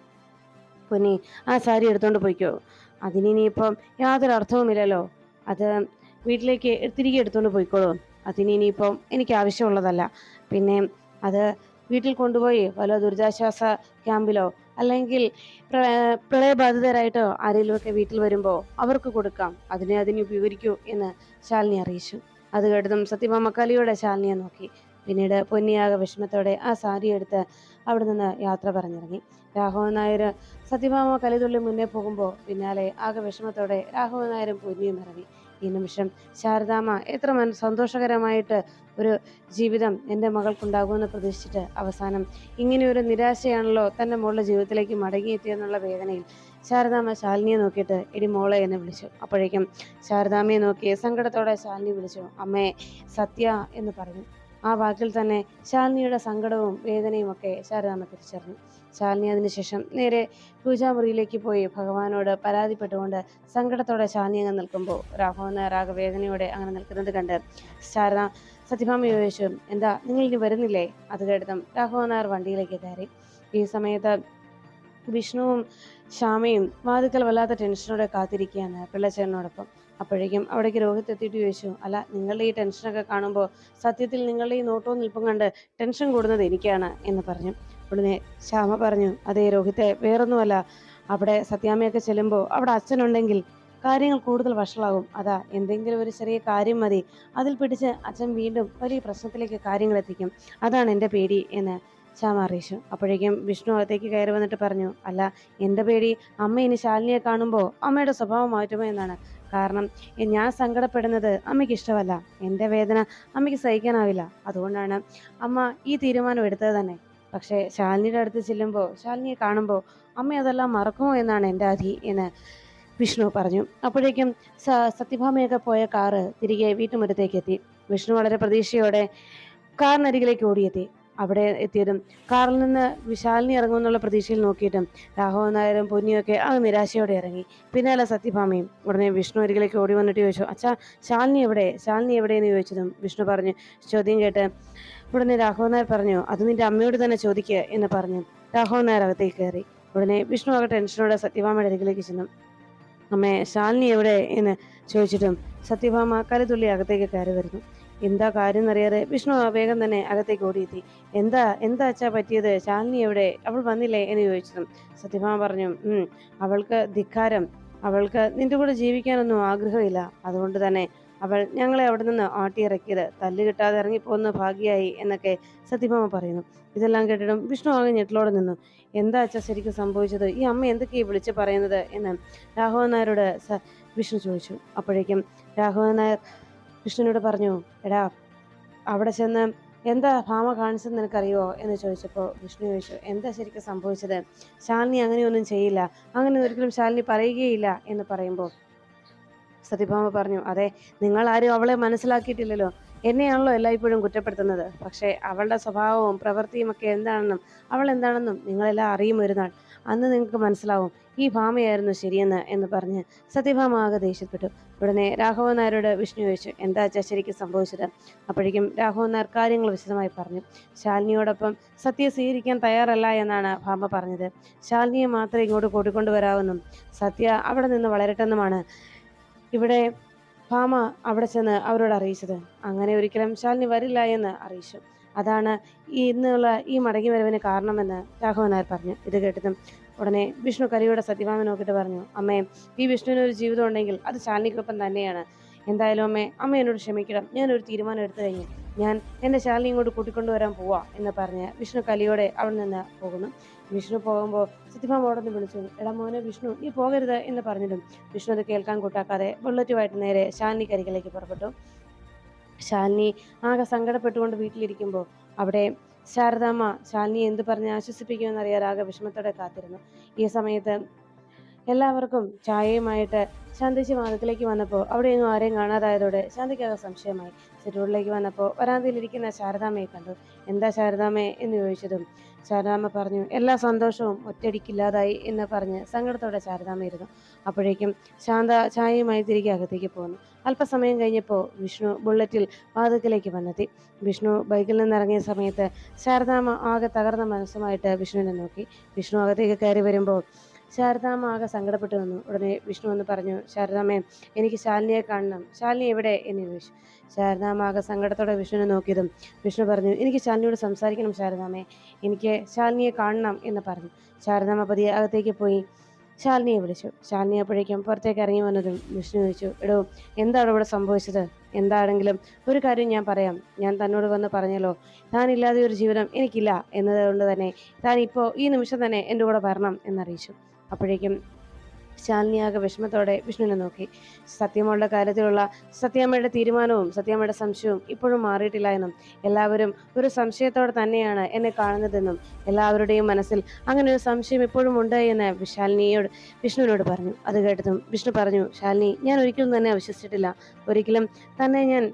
Speaker 2: പൊന്നി ആ സാരി എടുത്തോണ്ട് പോയിക്കോ. അതിനിനിയിപ്പം യാതൊരു അർത്ഥവുമില്ലല്ലോ അത് വീട്ടിലേക്ക് തിരികെ എടുത്തോണ്ട് പോയിക്കോളൂ. അതിനിനിയിപ്പം എനിക്ക് ആവശ്യമുള്ളതല്ല. പിന്നെ അത് വീട്ടിൽ കൊണ്ടുപോയി വല്ല ദുരിതാശ്വാസ ക്യാമ്പിലോ അല്ലെങ്കിൽ പ്ര- പ്രളയബാധിതരായിട്ടോ ആരെങ്കിലുമൊക്കെ വീട്ടിൽ വരുമ്പോൾ അവർക്ക് കൊടുക്കാം. അതിനെ അതിന് ഉപയോഗിക്കൂ എന്ന് ശാലിനി അറിയിച്ചു. അത് കേട്ടതും സത്യഭാമ ശാലിനിയെ നോക്കി. പിന്നീട് പൊന്നിയാക വിഷമത്തോടെ ആ സാരി എടുത്ത് അവിടെ നിന്ന് യാത്ര പറഞ്ഞിറങ്ങി. രാഘവൻ നായർ സത്യഭാമ കലിതുള്ളി മുന്നേ പോകുമ്പോൾ പിന്നാലെ ആകെ വിഷമത്തോടെ രാഘവൻ നായരും പൊന്നിയും ഇറങ്ങി. ഈ നിമിഷം. ശാരദാമ്മ എത്ര മന സന്തോഷകരമായിട്ട് ഒരു ജീവിതം എന്റെ മകൾക്കുണ്ടാകുമെന്ന് പ്രതീക്ഷിച്ചിട്ട് അവസാനം ഇങ്ങനെ ഒരു നിരാശയാണല്ലോ തന്റെ മോളുടെ ജീവിതത്തിലേക്ക് മടങ്ങിയെത്തിയെന്നുള്ള വേദനയിൽ ശാരദാമ്മ ശാലിനിയെ നോക്കിയിട്ട് എടി മോളെ എന്നെ വിളിച്ചു. അപ്പോഴേക്കും ശാരദാമ്മയെ നോക്കി സങ്കടത്തോടെ ശാലിനി വിളിച്ചു. അമ്മേ സത്യ എന്ന് പറഞ്ഞു. ആ വാക്കിൽ തന്നെ ശാലിനിയുടെ സങ്കടവും വേദനയും ഒക്കെ ശാരദാമ്മ തിരിച്ചറിഞ്ഞു. ശാലിനി അതിനുശേഷം നേരെ പൂജാമുറിയിലേക്ക് പോയി. ഭഗവാനോട് പരാതിപ്പെട്ടുകൊണ്ട് സങ്കടത്തോടെ ശാലിനി അങ്ങ് നിൽക്കുമ്പോൾ രാഘവന് രാഗവേദനയോടെ അങ്ങനെ നിൽക്കുന്നത് കണ്ട് ശാരദ സത്യഭാമ ചോദിച്ചു എന്താ നിങ്ങൾ ഇനി വരുന്നില്ലേ? അത് കേട്ടതും രാഘവൻ നായർ വണ്ടിയിലേക്ക് കയറി. ഈ സമയത്ത് വിഷ്ണുവും ശ്യാമയും വാതുക്കൽ വല്ലാത്ത ടെൻഷനോടെ കാത്തിരിക്കുകയാണ് പിള്ളച്ചേട്ടനോടൊപ്പം. അപ്പോഴേക്കും അവിടേക്ക് രോഹിത് എത്തിയിട്ട് ചോദിച്ചു അല്ല നിങ്ങളുടെ ഈ ടെൻഷനൊക്കെ കാണുമ്പോൾ സത്യത്തിൽ നിങ്ങളുടെ ഈ നോട്ടവും നിൽപ്പും കണ്ട് ടെൻഷൻ കൂടുന്നത് എനിക്കാണ് എന്ന് പറഞ്ഞു. ഉടനെ ശ്യാമ പറഞ്ഞു അതേ രോഹിത്തെ വേറൊന്നുമല്ല. അവിടെ സത്യാമ്മയൊക്കെ ചെല്ലുമ്പോൾ അവിടെ അച്ഛനുണ്ടെങ്കിൽ കാര്യങ്ങൾ കൂടുതൽ വഷളാകും. അതാ എന്തെങ്കിലും ഒരു ചെറിയ കാര്യം മതി. അതിൽ പിടിച്ച് അച്ഛൻ വീണ്ടും വലിയ പ്രശ്നത്തിലേക്ക് കാര്യങ്ങൾ എത്തിക്കും. അതാണ് എന്റെ പേടി എന്ന് ശ്യാമ അറിയിച്ചു. അപ്പോഴേക്കും വിഷ്ണു അകത്തേക്ക് കയറി വന്നിട്ട് പറഞ്ഞു അല്ല എന്റെ പേടി അമ്മ ഇനി ശാലിനിയെ കാണുമ്പോൾ അമ്മയുടെ സ്വഭാവം മാറ്റുമോ എന്നാണ്. കാരണം ഞാൻ സങ്കടപ്പെടുന്നത് അമ്മയ്ക്ക് ഇഷ്ടമല്ല. എന്റെ വേദന അമ്മയ്ക്ക് സഹിക്കാനാവില്ല. അതുകൊണ്ടാണ് അമ്മ ഈ തീരുമാനം എടുത്തത് തന്നെ. പക്ഷേ ശാലിനിയുടെ അടുത്ത് ചെല്ലുമ്പോൾ ശാലിനിയെ കാണുമ്പോൾ അമ്മ അതെല്ലാം മറക്കുമോ എന്നാണ് എന്റെ അധി എന്ന് വിഷ്ണു പറഞ്ഞു. അപ്പോഴേക്കും സത്യഭാമയൊക്കെ പോയ കാറ് തിരികെ വീട്ടുമുറ്റത്തേക്ക് എത്തി. വിഷ്ണു വളരെ പ്രതീക്ഷയോടെ കാറിനരികിലേക്ക് ഓടിയെത്തി. അവിടെ എത്തിയതും കാറിൽ നിന്ന് വിശാലിനി ഇറങ്ങുമെന്നുള്ള പ്രതീക്ഷയിൽ നോക്കിയിട്ടും രാഘവൻ നായരും പൊന്നിയൊക്കെ ആ നിരാശയോടെ ഇറങ്ങി. പിന്നാലെ സത്യഭാമയും ഉടനെ വിഷ്ണു അരികിലേക്ക് ഓടി വന്നിട്ട് ചോദിച്ചു അച്ഛാ ശാലിനി എവിടെ? ശാലിനി എവിടെയെന്ന് ചോദിച്ചതും വിഷ്ണു പറഞ്ഞു ചോദ്യം കേട്ട് ഉടനെ രാഘവൻ നായർ പറഞ്ഞു അത് നിന്റെ അമ്മയോട് തന്നെ ചോദിക്കുക എന്ന് പറഞ്ഞു. രാഘവൻ നായർ അകത്തേക്ക് കയറി. ഉടനെ വിഷ്ണു ആകെ ടെൻഷനോടെ സത്യഭാമയുടെ അരികിലേക്ക് ചെന്നു. അമ്മേ ശാലിനി എവിടെ? എന്ന് ചോദിച്ചിട്ടും സത്യഭാമ കരുതുള്ളി അകത്തേക്ക് കയറി വരുന്നു. എന്താ കാര്യം എന്നറിയാതെ വിഷ്ണു വേഗം തന്നെ അകത്തേക്ക് ഓടിയെത്തി. എന്താ എന്താ അച്ഛാ പറ്റിയത്? ശാലിനി എവിടെ? അവൾ വന്നില്ലേ? എന്ന് ചോദിച്ചതും സത്യഭാമ പറഞ്ഞു അവൾക്ക് ധിക്കാരം. അവൾക്ക് നിന്റെ കൂടെ ജീവിക്കാനൊന്നും ആഗ്രഹമില്ല. അതുകൊണ്ട് തന്നെ അവൾ ഞങ്ങളെ അവിടെ നിന്ന് ആട്ടിയിറക്കിയത് തല്ല് കിട്ടാതെ ഇറങ്ങിപ്പോകുന്ന ഭാഗ്യമായി എന്നൊക്കെ സത്യഭാമ പറയുന്നു. ഇതെല്ലാം കേട്ടിട്ടും വിഷ്ണു ആകെ ഞെട്ടിലോടെ നിന്നു. എന്താ അച്ഛാ ശരിക്കും സംഭവിച്ചത്? ഈ അമ്മ എന്തൊക്കെയാ വിളിച്ച് പറയുന്നത്? എന്ന് രാഘവൻ നായരോട് വിഷ്ണു ചോദിച്ചു. അപ്പോഴേക്കും രാഘവൻ നായർ വിഷ്ണുവിനോട് പറഞ്ഞു എടാ അവിടെ ചെന്ന് എന്താ ഭാമ കാണിച്ചത് നിനക്കറിയോ എന്ന് ചോദിച്ചപ്പോൾ വിഷ്ണു ചോദിച്ചു എന്താ ശരിക്കും സംഭവിച്ചത്? ശാലിനി അങ്ങനെയൊന്നും ചെയ്യില്ല. അങ്ങനെ ഒരിക്കലും ശാലിനി പറയുകയില്ല എന്ന് പറയുമ്പോൾ സത്യഭാമ പറഞ്ഞു അതെ നിങ്ങൾ ആരും അവളെ മനസ്സിലാക്കിയിട്ടില്ലല്ലോ. എന്നെയാണല്ലോ എല്ലായ്പ്പോഴും കുറ്റപ്പെടുത്തുന്നത്. പക്ഷേ അവളുടെ സ്വഭാവവും പ്രവൃത്തിയും ഒക്കെ എന്താണെന്നും അവൾ എന്താണെന്നും നിങ്ങളെല്ലാം അറിയും ഒരു നാൾ. അന്ന് നിങ്ങൾക്ക് മനസ്സിലാവും ഈ ഭാമയായിരുന്നു ശരിയെന്ന് എന്ന് പറഞ്ഞ് സത്യഭാമ ആകെ ദേഷ്യപ്പെട്ടു. ഉടനെ രാഘവൻ നായരോട് വിഷ്ണു ചോദിച്ചു എന്താ അച്ഛാ ശരിക്കും സംഭവിച്ചത്? അപ്പോഴേക്കും രാഘവൻ നായർ കാര്യങ്ങൾ വിശദമായി പറഞ്ഞു. ശാലിനിയോടൊപ്പം സത്യ സ്വീകരിക്കാൻ തയ്യാറല്ല എന്നാണ് ഭാമ പറഞ്ഞത്. ശാലിനിയെ മാത്രമേ ഇങ്ങോട്ട് കൂട്ടിക്കൊണ്ടുവരാമെന്നും സത്യ അവിടെ നിന്ന് വളരട്ടെന്നുമാണ്. ഇവിടെ ഭാമ അവിടെ ചെന്ന് അവരോട് അറിയിച്ചത് അങ്ങനെ ഒരിക്കലും ശാലിനി വരില്ല എന്ന് അറിയിച്ചു. അതാണ് ഇന്നുള്ള ഈ മടങ്ങി വരവിന് കാരണമെന്ന് രാഘവൻ നായർ പറഞ്ഞു. ഇത് കേട്ടതും ഉടനെ വിഷ്ണു കലിയുടെ സത്യഭാമ നോക്കിയിട്ട് പറഞ്ഞു അമ്മേ ഈ വിഷ്ണുവിന് ഒരു ജീവിതം ഉണ്ടെങ്കിൽ അത് ശാലിനിക്കൊപ്പം തന്നെയാണ്. എന്തായാലും അമ്മേ അമ്മ എന്നോട് ക്ഷമിക്കണം. ഞാനൊരു തീരുമാനം എടുത്തു കഴിഞ്ഞു. ഞാൻ എന്റെ ശാലിനി ഇങ്ങോട്ട് കൂട്ടിക്കൊണ്ടുവരാൻ പോവാ എന്ന് പറഞ്ഞ് വിഷ്ണു കലിയോടെ അവിടെ നിന്ന് പോകുന്നു. വിഷ്ണു പോകുമ്പോൾ നിന്ന് വിളിച്ചു. എടാ മോനെ വിഷ്ണു നീ പോകരുത് എന്ന് പറഞ്ഞിട്ടും വിഷ്ണു അത് കേൾക്കാൻ കൂട്ടാക്കാതെ ബുള്ളറ്റുമായിട്ട് നേരെ ശാലിനി കരികിലേക്ക് പുറപ്പെട്ടു. ശാലിനി ആകെ സങ്കടപ്പെട്ടുകൊണ്ട് വീട്ടിലിരിക്കുമ്പോൾ അവിടെ ശാരദാമ്മ ശാലിനി എന്ത് പറഞ്ഞ് ആശ്വസിപ്പിക്കുമെന്ന് അറിയാതെ ആകെ വിഷമത്തോടെ കാത്തിരുന്നു. ഈ സമയത്ത് എല്ലാവർക്കും ചായയുമായിട്ട് ശാന്തിച്ച് മാതത്തിലേക്ക് വന്നപ്പോൾ അവിടെ എങ്ങും ആരെയും കാണാതായതോടെ ശാന്തിക്കാകെ സംശയമായി. സിറ്റൂറിലേക്ക് വന്നപ്പോൾ വരാന്തയിലിരിക്കുന്ന ശാരദാമ്മയെ കണ്ടു. എന്താ ശാരദാമ്മേ? എന്ന് ചോദിച്ചതും ശാരദാമ്മ പറഞ്ഞു എല്ലാ സന്തോഷവും ഒറ്റയടിക്കില്ലാതായി എന്ന് പറഞ്ഞ് സങ്കടത്തോടെ ശാരദാമ്മ ഇരുന്നു. അപ്പോഴേക്കും ശാന്ത ചായയുമായി തിരികെ അകത്തേക്ക് പോന്നു. അല്പസമയം കഴിഞ്ഞപ്പോൾ വിഷ്ണു ബുള്ളറ്റിൽ വാതിക്കലേക്ക് വന്നെത്തി. വിഷ്ണു ബൈക്കിൽ നിന്നിറങ്ങിയ സമയത്ത് ശാരദാമ്മ ആകെ തകർന്ന മനസ്സുമായിട്ട് വിഷ്ണുവിനെ നോക്കി. വിഷ്ണു അകത്തേക്ക് കയറി വരുമ്പോൾ ശാരദാമ്മ ആകെ സങ്കടപ്പെട്ടു വന്നു. ഉടനെ വിഷ്ണു എന്ന് പറഞ്ഞു ശാരദാമ്മേ എനിക്ക് ശാലിനിയെ കാണണം. ശാലിനി എവിടെ? എന്ന് ചോദിച്ചു. ശാരദാമ്മ ആകെ സങ്കടത്തോടെ വിഷ്ണുവിനെ നോക്കിയതും വിഷ്ണു പറഞ്ഞു എനിക്ക് ശാലിനിയോട് സംസാരിക്കണം ശാരദാമേ എനിക്ക് ശാലിനിയെ കാണണം എന്ന് പറഞ്ഞു. ശാരദാമ്മ പതിയെ അകത്തേക്ക് പോയി. ശാലിനിയെ വിളിച്ചു. ശാലിനി അപ്പോഴേക്കും പുറത്തേക്ക് ഇറങ്ങി വന്നതും വിഷ്ണു ചോദിച്ചു എടോ എന്താണ് ഇവിടെ സംഭവിച്ചത്? എന്താണെങ്കിലും ഒരു കാര്യം ഞാൻ പറയാം. ഞാൻ തന്നോട് വന്ന് പറഞ്ഞല്ലോ താനില്ലാതെ ഒരു ജീവിതം എനിക്കില്ല എന്നതുകൊണ്ട് തന്നെ താൻ ഇപ്പോൾ ഈ നിമിഷം തന്നെ എന്റെ കൂടെ വരണം എന്നറിയിച്ചു. അപ്പോഴേക്കും ശാലിനി ആകെ വിഷമത്തോടെ വിഷ്ണുവിനെ നോക്കി. സത്യമോളുടെ കാര്യത്തിലുള്ള സത്യാമ്മയുടെ തീരുമാനവും സത്യാമ്മയുടെ സംശയവും ഇപ്പോഴും മാറിയിട്ടില്ല എന്നും എല്ലാവരും ഒരു സംശയത്തോടെ തന്നെയാണ് എന്നെ കാണുന്നതെന്നും എല്ലാവരുടെയും മനസ്സിൽ അങ്ങനെ ഒരു സംശയം ഇപ്പോഴും ഉണ്ട് എന്ന് വിശാലിനിയോട് വിഷ്ണുവിനോട് പറഞ്ഞു. അത് കേട്ടതും വിഷ്ണു പറഞ്ഞു ശാലിനി ഞാൻ ഒരിക്കലും തന്നെ വിശ്വസിച്ചിട്ടില്ല ഒരിക്കലും തന്നെ ഞാൻ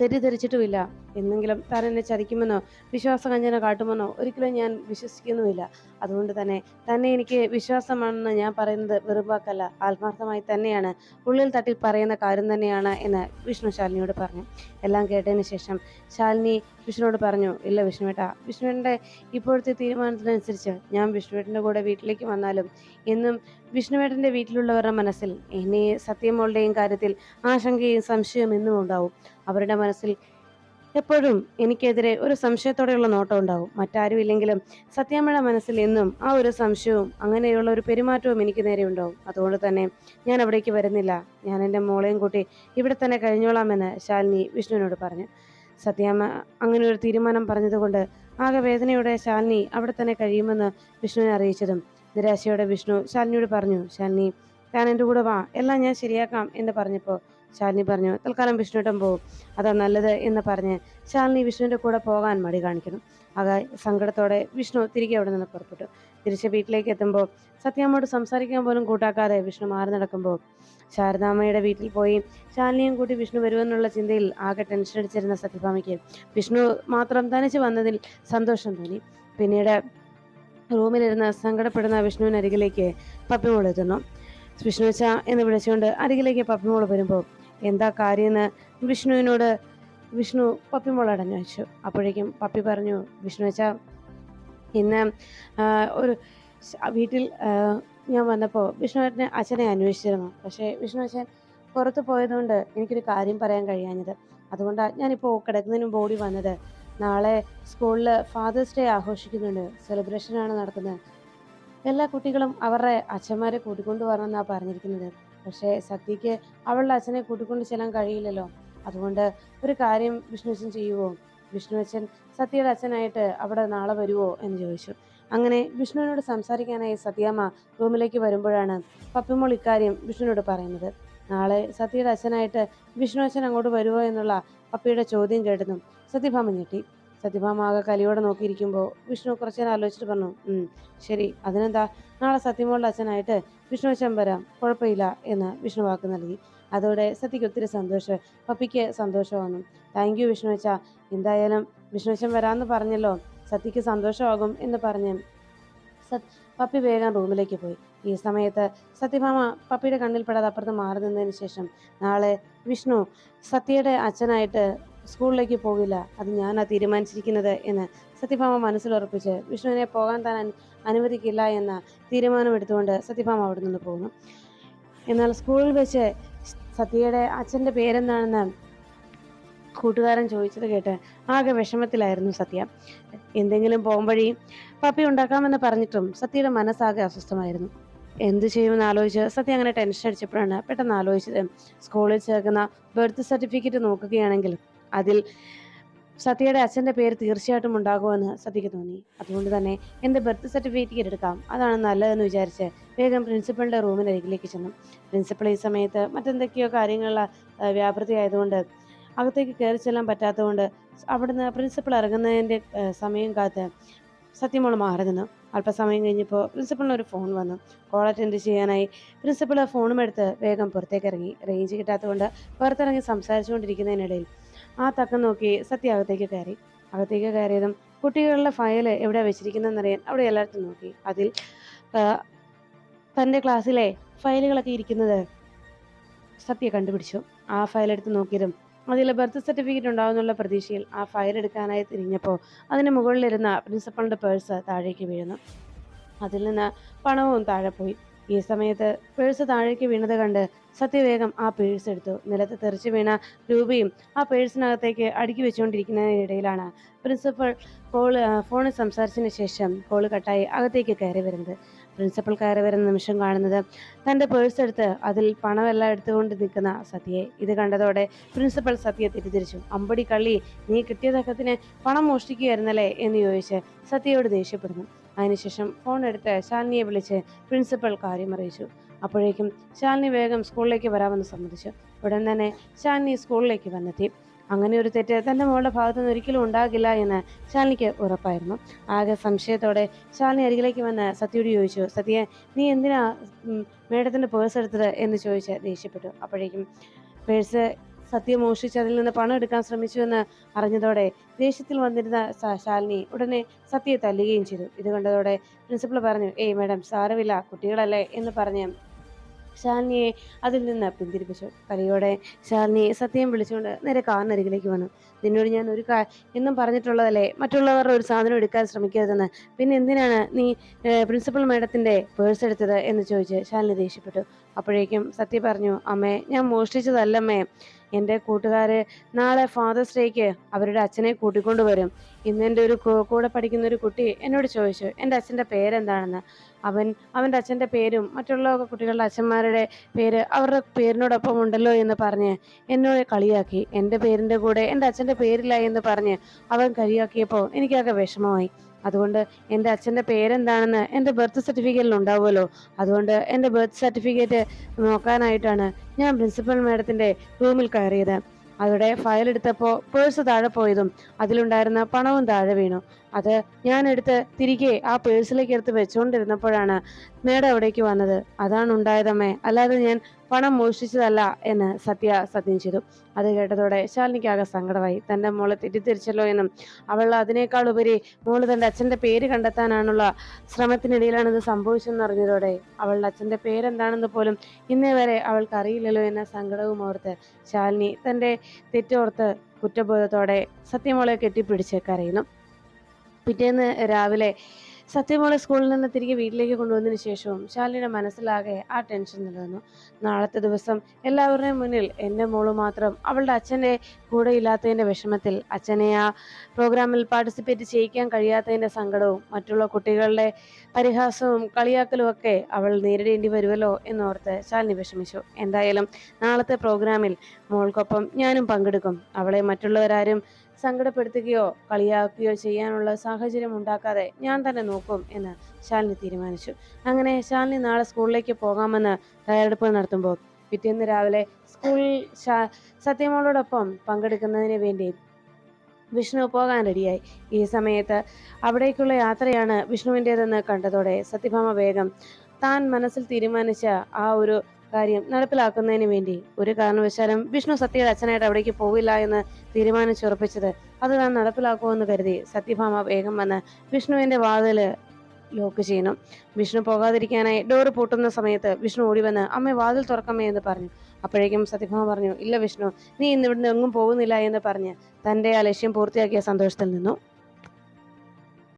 Speaker 2: തെറ്റിദ്ധരിച്ചിട്ടുമില്ല. എന്നെങ്കിലും താൻ എന്നെ ചതിക്കുമെന്നോ വിശ്വാസകഞ്ചന കാട്ടുമെന്നോ ഒരിക്കലും ഞാൻ വിശ്വസിക്കുന്നുമില്ല. അതുകൊണ്ട് തന്നെ തന്നെ എനിക്ക് വിശ്വാസമാണെന്ന് ഞാൻ പറയുന്നത് വെറും വാക്കല്ല. ആത്മാർത്ഥമായി തന്നെയാണ്. ഉള്ളിൽ തട്ടിൽ പറയുന്ന കാര്യം തന്നെയാണ് എന്ന് വിഷ്ണു ശാലിനിയോട് പറഞ്ഞു. എല്ലാം കേട്ടതിന് ശേഷം ശാലിനി വിഷ്ണുവോട് പറഞ്ഞു ഇല്ല വിഷ്ണുവേട്ട വിഷ്ണുവേട്ടന്റെ ഇപ്പോഴത്തെ തീരുമാനത്തിനനുസരിച്ച് ഞാൻ വിഷ്ണുവേട്ടന്റെ കൂടെ വീട്ടിലേക്ക് വന്നാലും എന്നും വിഷ്ണുവേട്ടന്റെ വീട്ടിലുള്ളവരുടെ മനസ്സിൽ എന്നെ സത്യമോളുടെയും കാര്യത്തിൽ ആശങ്കയും സംശയവും എന്നും ഉണ്ടാവും. അവരുടെ മനസ്സിൽ എപ്പോഴും എനിക്കെതിരെ ഒരു സംശയത്തോടെയുള്ള നോട്ടം ഉണ്ടാവും. മറ്റാരും ഇല്ലെങ്കിലും സത്യാമ്മയുടെ മനസ്സിൽ എന്നും ആ ഒരു സംശയവും അങ്ങനെയുള്ള ഒരു പെരുമാറ്റവും എനിക്ക് നേരെ ഉണ്ടാവും. അതുകൊണ്ട് തന്നെ ഞാൻ അവിടേക്ക് വരുന്നില്ല. ഞാൻ എന്റെ മോളെയും കൂട്ടി ഇവിടെ തന്നെ കഴിഞ്ഞോളാമെന്ന് ശാലിനി വിഷ്ണുവിനോട് പറഞ്ഞു. സത്യാമ്മ അങ്ങനെ ഒരു തീരുമാനം പറഞ്ഞതുകൊണ്ട് ആകെ വേദനയോടെ ശാലിനി അവിടെ തന്നെ കഴിയുമെന്ന് വിഷ്ണുവിനെ അറിയിച്ചതും നിരാശയോടെ വിഷ്ണു ശാലിനിയോട് പറഞ്ഞു ശാലിനി താൻ എന്റെ കൂടെ വാ. എല്ലാം ഞാൻ ശരിയാക്കാം എന്ന് പറഞ്ഞപ്പോൾ ശാലിനി പറഞ്ഞു തൽക്കാലം വിഷ്ണുവിട്ടം പോകും അതാ നല്ലത് എന്ന് പറഞ്ഞ് ശാലിനി വിഷ്ണുവിന്റെ കൂടെ പോകാൻ മടി കാണിക്കുന്നു. ആകെ സങ്കടത്തോടെ വിഷ്ണു തിരികെ അവിടെ നിന്ന് പുറപ്പെട്ടു. തിരിച്ച് വീട്ടിലേക്ക് എത്തുമ്പോൾ സത്യാമ്മയോട് സംസാരിക്കാൻ പോലും കൂട്ടാക്കാതെ വിഷ്ണു മാറി നടക്കുമ്പോൾ ശാരദാമ്മയുടെ വീട്ടിൽ പോയി ശാലിനിയും കൂട്ടി വിഷ്ണു വരുമെന്നുള്ള ചിന്തയിൽ ആകെ ടെൻഷൻ അടിച്ചിരുന്ന സത്യഭാമയ്ക്ക് വിഷ്ണു മാത്രം തനിച്ച് വന്നതിൽ സന്തോഷം തോന്നി. പിന്നീട് റൂമിലിരുന്ന് സങ്കടപ്പെടുന്ന വിഷ്ണുവിനരികിലേക്ക് പപ്പിമോൾ എത്തുന്നു. വിഷ്ണു എന്ന് വിളിച്ചുകൊണ്ട് അരികിലേക്ക് പപ്പിമോൾ വരുമ്പോൾ എന്താ കാര്യമെന്ന് വിഷ്ണുവിനോട് വിഷ്ണു പപ്പിമോൾ മോളടഞ്ഞു വെച്ചു. അപ്പോഴേക്കും പപ്പി പറഞ്ഞു വിഷ്ണു വെച്ചാൽ ഇന്ന് ഒരു വീട്ടിൽ ഞാൻ വന്നപ്പോൾ വിഷ്ണുവേട്ടനെ അച്ഛനെ അന്വേഷിച്ചിരുന്നു. പക്ഷേ വിഷ്ണു അച്ഛൻ പുറത്ത് പോയതുകൊണ്ട് എനിക്കൊരു കാര്യം പറയാൻ കഴിയാഞ്ഞത്. അതുകൊണ്ടാണ് ഞാനിപ്പോൾ കിടക്കുന്നതിന് ഓടി വന്നത്. നാളെ സ്കൂളിൽ ഫാദേഴ്സ് ഡേ ആഘോഷിക്കുന്നുണ്ട്. സെലിബ്രേഷനാണ് നടത്തുന്നത് എല്ലാ കുട്ടികളും അവരുടെ അച്ഛന്മാരെ കൂട്ടിക്കൊണ്ടു വരണമെന്നാണ് പറഞ്ഞിരിക്കുന്നത്. പക്ഷേ സത്യയ്ക്ക് അവളുടെ അച്ഛനെ കൂട്ടിക്കൊണ്ട് ചെല്ലാൻ കഴിയില്ലല്ലോ. അതുകൊണ്ട് ഒരു കാര്യം വിഷ്ണുവച്ചൻ വിഷ്ണു വിഷ്ണുവച്ചൻ സത്യയുടെ അച്ഛനായിട്ട് അവിടെ നാളെ വരുവോ എന്ന് ചോദിച്ചു. അങ്ങനെ വിഷ്ണുവിനോട് സംസാരിക്കാനായി സത്യാമ്മ റൂമിലേക്ക് വരുമ്പോഴാണ് പപ്പിമോൾ ഇക്കാര്യം വിഷ്ണുവിനോട് പറയുന്നത്. നാളെ സത്യയുടെ അച്ഛനായിട്ട് വിഷ്ണു അച്ഛൻ അങ്ങോട്ട് വരുമോ എന്നുള്ള പപ്പിയുടെ ചോദ്യം കേട്ടതും സത്യഭാമ ഞെട്ടി. സത്യഭാമ ആകെ കലിയോടെ നോക്കിയിരിക്കുമ്പോൾ വിഷ്ണു കുറച്ചു നേരം ആലോചിച്ചിട്ട് പറഞ്ഞു ശരി അതിനെന്താ? നാളെ സത്യമോളുടെ അച്ഛനായിട്ട് വിഷ്ണു അച്ഛൻ വരാം കുഴപ്പമില്ല എന്ന് വിഷ്ണു വാക്ക് നൽകി. അതോടെ സത്യയ്ക്ക് ഒത്തിരി സന്തോഷം പപ്പിക്ക് സന്തോഷം വന്നു. താങ്ക് യു വിഷ്ണു അച്ഛ. എന്തായാലും വിഷ്ണു അച്ഛൻ വരാമെന്ന് പറഞ്ഞല്ലോ. സത്യയ്ക്ക് സന്തോഷമാകും എന്ന് പറഞ്ഞ് സത് പപ്പി വേഗം റൂമിലേക്ക് പോയി. ഈ സമയത്ത് സത്യഭാമ പപ്പിയുടെ കണ്ണിൽ പെടാതെ അപ്പുറത്ത് മാറി നിന്നതിന് ശേഷം നാളെ വിഷ്ണു സത്യയുടെ അച്ഛനായിട്ട് സ്കൂളിലേക്ക് പോകില്ല. അത് ഞാനാ തീരുമാനിച്ചിരിക്കുന്നത് എന്ന് സത്യഭാമ മനസ്സിലുറപ്പിച്ച് വിഷ്ണുവിനെ പോകാൻ താൻ അനുവദിക്കില്ല എന്ന തീരുമാനമെടുത്തുകൊണ്ട് സത്യഭാമ അവിടെ നിന്ന് പോകുന്നു എന്നാൽ സ്കൂളിൽ വെച്ച് സത്യയുടെ അച്ഛന്റെ പേരെന്താണെന്ന് കൂട്ടുകാരൻ ചോദിച്ചത് കേട്ട് ആകെ വിഷമത്തിലായിരുന്നു സത്യ. എന്തെങ്കിലും പോകുമ്പഴി പപ്പി ഉണ്ടാക്കാമെന്ന് പറഞ്ഞിട്ടും സത്യയുടെ മനസ്സാകെ അസ്വസ്ഥമായിരുന്നു. എന്ത് ചെയ്യുമെന്ന് ആലോചിച്ച് സത്യ അങ്ങനെ ടെൻഷൻ അടിച്ചപ്പോഴാണ് പെട്ടെന്ന് ആലോചിച്ചത്. സ്കൂളിൽ ചേർക്കുന്ന ബർത്ത് സർട്ടിഫിക്കറ്റ് നോക്കുകയാണെങ്കിൽ അതിൽ സത്യയുടെ അച്ഛന്റെ പേര് തീർച്ചയായിട്ടും ഉണ്ടാകുമെന്ന് സത്യക്ക് തോന്നി. അതുകൊണ്ട് തന്നെ എന്റെ ബർത്ത് സർട്ടിഫിക്കറ്റ് എടുക്കാം. അതാണ് നല്ലതെന്ന് വിചാരിച്ച് വേഗം പ്രിൻസിപ്പളിന്റെ റൂമിനരികിലേക്ക് ചെന്നു. പ്രിൻസിപ്പൾ ഈ സമയത്ത് മറ്റെന്തൊക്കെയോ കാര്യങ്ങളുള്ള വ്യാപൃതി ആയതുകൊണ്ട് അകത്തേക്ക് കയറി ചെല്ലാൻ പറ്റാത്തതുകൊണ്ട് അവിടുന്ന് പ്രിൻസിപ്പൾ ഇറങ്ങുന്നതിന്റെ സമയം കാത്ത് സത്യമോൾ മാറി നിന്നു. അല്പസമയം കഴിഞ്ഞപ്പോൾ പ്രിൻസിപ്പളിന് ഒരു ഫോൺ വന്നു. കോൾ അറ്റൻഡ് ചെയ്യാനായി പ്രിൻസിപ്പൾ ഫോണും എടുത്ത് വേഗം പുറത്തേക്ക് ഇറങ്ങി. റേഞ്ച് കിട്ടാത്തതുകൊണ്ട് പുറത്തിറങ്ങി സംസാരിച്ചുകൊണ്ടിരിക്കുന്നതിനിടയിൽ ആ തക്കം നോക്കി സത്യ അകത്തേക്ക് കയറി. അകത്തേക്ക് കയറിയതും കുട്ടികളുടെ ഫയൽ എവിടെ വെച്ചിരിക്കുന്നതെന്നറിയാൻ അവിടെ എല്ലായിടത്തും നോക്കി. അതിൽ തന്റെ ക്ലാസ്സിലെ ഫയലുകളൊക്കെ ഇരിക്കുന്നത് സത്യ കണ്ടുപിടിച്ചു. ആ ഫയലെടുത്ത് നോക്കിയതും അതിൽ ബർത്ത് സർട്ടിഫിക്കറ്റ് ഉണ്ടാവുന്നുള്ള പ്രതീക്ഷയിൽ ആ ഫയൽ എടുക്കാനായി തിരിഞ്ഞപ്പോൾ അതിന് മുകളിലിരുന്ന പ്രിൻസിപ്പളിന്റെ പേഴ്സ് താഴേക്ക് വീഴുന്നു. അതിൽ നിന്ന് പണവും താഴെ പോയി. ഈ സമയത്ത് പേഴ്സ് താഴേക്ക് വീണത് കണ്ട് സത്യവേഗം ആ പേഴ്സ് എടുത്തു. നിലത്ത് തെറിച്ചു വീണ രൂപയും ആ പേഴ്സിനകത്തേക്ക് അടുക്കി വെച്ചുകൊണ്ടിരിക്കുന്നതിനിടയിലാണ് പ്രിൻസിപ്പൾ കോൾ ഫോണിൽ സംസാരിച്ചതിന് ശേഷം കോൾ കട്ടായി അകത്തേക്ക് കയറി വരുന്നത്. പ്രിൻസിപ്പൾ കയറി വരുന്ന നിമിഷം കാണുന്നത് തന്റെ പേഴ്സ് എടുത്ത് അതിൽ പണമെല്ലാം എടുത്തുകൊണ്ട് നിൽക്കുന്ന സത്യയെ ഇത് കണ്ടതോടെ പ്രിൻസിപ്പൽ സത്യയെ തിരിതിരിച്ചു അമ്പടി കള്ളി നീ കിട്ടിയ പണം മോഷ്ടിക്കുകയായിരുന്നല്ലേ? എന്ന് ചോദിച്ച് സത്യയോട് ദേഷ്യപ്പെടുന്നു. അതിനുശേഷം ഫോൺ എടുത്ത് ശാലിനിയെ വിളിച്ച് പ്രിൻസിപ്പൽ കാര്യം അറിയിച്ചു. അപ്പോഴേക്കും ശാലിനി വേഗം സ്കൂളിലേക്ക് വരാമെന്ന് സമ്മതിച്ചു. ഉടൻ തന്നെ ശാലിനി സ്കൂളിലേക്ക് വന്നെത്തി. അങ്ങനെ ഒരു തെറ്റ് തന്റെ മോളുടെ ഭാഗത്തു നിന്ന് ഒരിക്കലും ഉണ്ടാകില്ല എന്ന് ശാലിനിക്ക് ഉറപ്പായിരുന്നു. ആകെ സംശയത്തോടെ ശാലിനി അരികിലേക്ക് വന്ന് സത്യയോട് ചോദിച്ചു സത്യ നീ എന്തിനാ മേഡത്തിന്റെ പേഴ്സ് എടുത്തത്? എന്ന് ചോദിച്ച് ദേഷ്യപ്പെട്ടു. അപ്പോഴേക്കും പേഴ്സ് സത്യം മോഷിച്ച് അതിൽ നിന്ന് പണം എടുക്കാൻ ശ്രമിച്ചുവെന്ന് അറിഞ്ഞതോടെ ദേഷ്യത്തിൽ വന്നിരുന്ന ശാലിനി ഉടനെ സത്യയെ തല്ലുകയും ചെയ്തു. ഇത് കണ്ടതോടെ പ്രിൻസിപ്പൾ പറഞ്ഞു ഏയ് മാഡം സാരമില്ല കുട്ടികളല്ലേ എന്ന് പറഞ്ഞ് ശാലിനിയെ അതിൽ നിന്ന് പിന്തിരിപ്പിച്ചു. കലിയോടെ ശാലിനി സത്യം വിളിച്ചുകൊണ്ട് നേരെ കാറിനരികിലേക്ക് വന്നു. നിന്നോട് ഞാൻ ഒരു കാ എന്നും പറഞ്ഞിട്ടുള്ളതല്ലേ മറ്റുള്ളവരുടെ ഒരു സാധനം എടുക്കാൻ ശ്രമിക്കരുതെന്ന്. പിന്നെ എന്തിനാണ് നീ പ്രിൻസിപ്പൽ മാഡത്തിന്റെ പേഴ്സ് എടുത്തത്? എന്ന് ചോദിച്ച് ശാലിനി ദേഷ്യപ്പെട്ടു. അപ്പോഴേക്കും സത്യ പറഞ്ഞു അമ്മേ ഞാൻ മോഷ്ടിച്ചതല്ലമ്മേ എന്റെ കൂട്ടുകാരെ നാളെ ഫാദേഴ്സ് ഡേക്ക് അവരുടെ അച്ഛനെ കൂട്ടിക്കൊണ്ട് വരും. ഇന്ന് എന്റെ ഒരു കൂടെ പഠിക്കുന്ന ഒരു കുട്ടി എന്നോട് ചോദിച്ചു എന്റെ അച്ഛന്റെ പേരെന്താണെന്ന്? അവൻ അവന്റെ അച്ഛന്റെ പേരും മറ്റുള്ള കുട്ടികളുടെ അച്ഛന്മാരുടെ പേര് അവരുടെ പേരിനോടൊപ്പം ഉണ്ടല്ലോ എന്ന് പറഞ്ഞ് എന്നോട് കളിയാക്കി. എന്റെ പേരിന്റെ കൂടെ എന്റെ അച്ഛന്റെ പേരില്ല എന്ന് പറഞ്ഞ് അവൻ കളിയാക്കിയപ്പോൾ എനിക്കാകെ വിഷമമായി. അതുകൊണ്ട് എന്റെ അച്ഛന്റെ പേരെന്താണെന്ന് എന്റെ ബർത്ത് സർട്ടിഫിക്കറ്റിൽ ഉണ്ടാവുമല്ലോ. അതുകൊണ്ട് എന്റെ ബർത്ത് സർട്ടിഫിക്കറ്റ് നോക്കാനായിട്ടാണ് ഞാൻ പ്രിൻസിപ്പൽ മാഡത്തിന്റെ റൂമിൽ കയറിയത്. അവിടെ ഫയൽ എടുത്തപ്പോൾ പേഴ്സ് താഴെ പോയതും അതിലുണ്ടായിരുന്ന പണവും താഴെ വീണു. അത് ഞാൻ എടുത്ത് തിരികെ ആ പേഴ്സിലേക്ക് എടുത്ത് വെച്ചുകൊണ്ടിരുന്നപ്പോഴാണ് മേഡം അവിടേക്ക് വന്നത്. അതാണ് ഉണ്ടായതമ്മേ. അല്ലാതെ ഞാൻ പണം മോഷ്ടിച്ചതല്ല എന്ന് സത്യ സത്യം ചെയ്തു. അത് കേട്ടതോടെ ശാലിനിക്കാകെ സങ്കടമായി. തന്റെ മോളെ തെറ്റിദ്ധരിച്ചല്ലോ എന്നും അവൾ അതിനേക്കാൾ ഉപരി മോൾ തന്റെ അച്ഛന്റെ പേര് കണ്ടെത്താനാണുള്ള ശ്രമത്തിനിടയിലാണ് ഇത് സംഭവിച്ചതെന്ന് അറിഞ്ഞതോടെ അവളുടെ അച്ഛന്റെ പേരെന്താണെന്ന് പോലും ഇന്നേ വരെ അവൾക്ക് അറിയില്ലല്ലോ എന്ന സങ്കടവും ഓർത്ത് ശാലിനി തന്റെ തെറ്റോർത്ത് കുറ്റബോധത്തോടെ സത്യമോളെ കെട്ടിപ്പിടിച്ച് കരയുന്നു. പിറ്റേന്ന് രാവിലെ സത്യമോളെ സ്കൂളിൽ നിന്ന് തിരികെ വീട്ടിലേക്ക് കൊണ്ടുവന്നതിന് ശേഷവും ശാലിയുടെ മനസ്സിലാകെ ആ ടെൻഷൻ നിലനിന്നു. നാളത്തെ ദിവസം എല്ലാവരുടെയും മുന്നിൽ എന്റെ മോൾ മാത്രം അവളുടെ അച്ഛന്റെ കൂടെ ഇല്ലാത്തതിന്റെ വിഷമത്തിൽ അച്ഛനെ ആ പ്രോഗ്രാമിൽ പാർട്ടിസിപ്പേറ്റ് ചെയ്യിക്കാൻ കഴിയാത്തതിന്റെ സങ്കടവും മറ്റുള്ള കുട്ടികളുടെ പരിഹാസവും കളിയാക്കലും ഒക്കെ അവൾ നേരിടേണ്ടി വരുമല്ലോ എന്നോർത്ത് ശാലിനി വിഷമിച്ചു. എന്തായാലും നാളത്തെ പ്രോഗ്രാമിൽ മോൾക്കൊപ്പം ഞാനും പങ്കെടുക്കും. അവളെ മറ്റുള്ളവരാരും സങ്കടപ്പെടുത്തുകയോ കളിയാക്കുകയോ ചെയ്യാനുള്ള സാഹചര്യം ഉണ്ടാക്കാതെ ഞാൻ തന്നെ നോക്കും എന്ന് ശാലിനി തീരുമാനിച്ചു. അങ്ങനെ ശാലിനി നാളെ സ്കൂളിലേക്ക് പോകാമെന്ന് തയ്യാറെടുപ്പ് നടത്തുമ്പോൾ പിറ്റേന്ന് രാവിലെ സ്കൂളിൽ സത്യമോളോടൊപ്പം പങ്കെടുക്കുന്നതിന് വേണ്ടി വിഷ്ണു പോകാൻ റെഡിയായി. ഈ സമയത്ത് അവിടേക്കുള്ള യാത്രയാണ് വിഷ്ണുവിന്റെതെന്ന് കണ്ടതോടെ സത്യഭാമ വേഗം താൻ മനസ്സിൽ തീരുമാനിച്ച ആ ഒരു കാര്യം നടപ്പിലാക്കുന്നതിന് വേണ്ടി. ഒരു കാരണവശാലും വിഷ്ണു സത്യയുടെ അച്ഛനായിട്ട് അവിടേക്ക് പോവില്ല എന്ന് തീരുമാനിച്ചുറപ്പിച്ചത് അത് താൻ നടപ്പിലാക്കുമെന്ന് കരുതി സത്യഭാമ വേഗം വന്ന് വിഷ്ണുവിന്റെ വാതിൽ ലോക്ക് ചെയ്യുന്നു. വിഷ്ണു പോകാതിരിക്കാനായി ഡോറ് പൂട്ടുന്ന സമയത്ത് വിഷ്ണു ഓടി വന്ന് അമ്മ വാതിൽ തുറക്കമ്മേ എന്ന് പറഞ്ഞു. അപ്പോഴേക്കും സത്യഭാമ പറഞ്ഞു ഇല്ല വിഷ്ണു നീ ഇന്ന് ഇവിടുന്ന് എങ്ങും പോകുന്നില്ല എന്ന് പറഞ്ഞ് തന്റെ ആ ലക്ഷ്യം പൂർത്തിയാക്കിയ സന്തോഷത്തിൽ നിന്നു.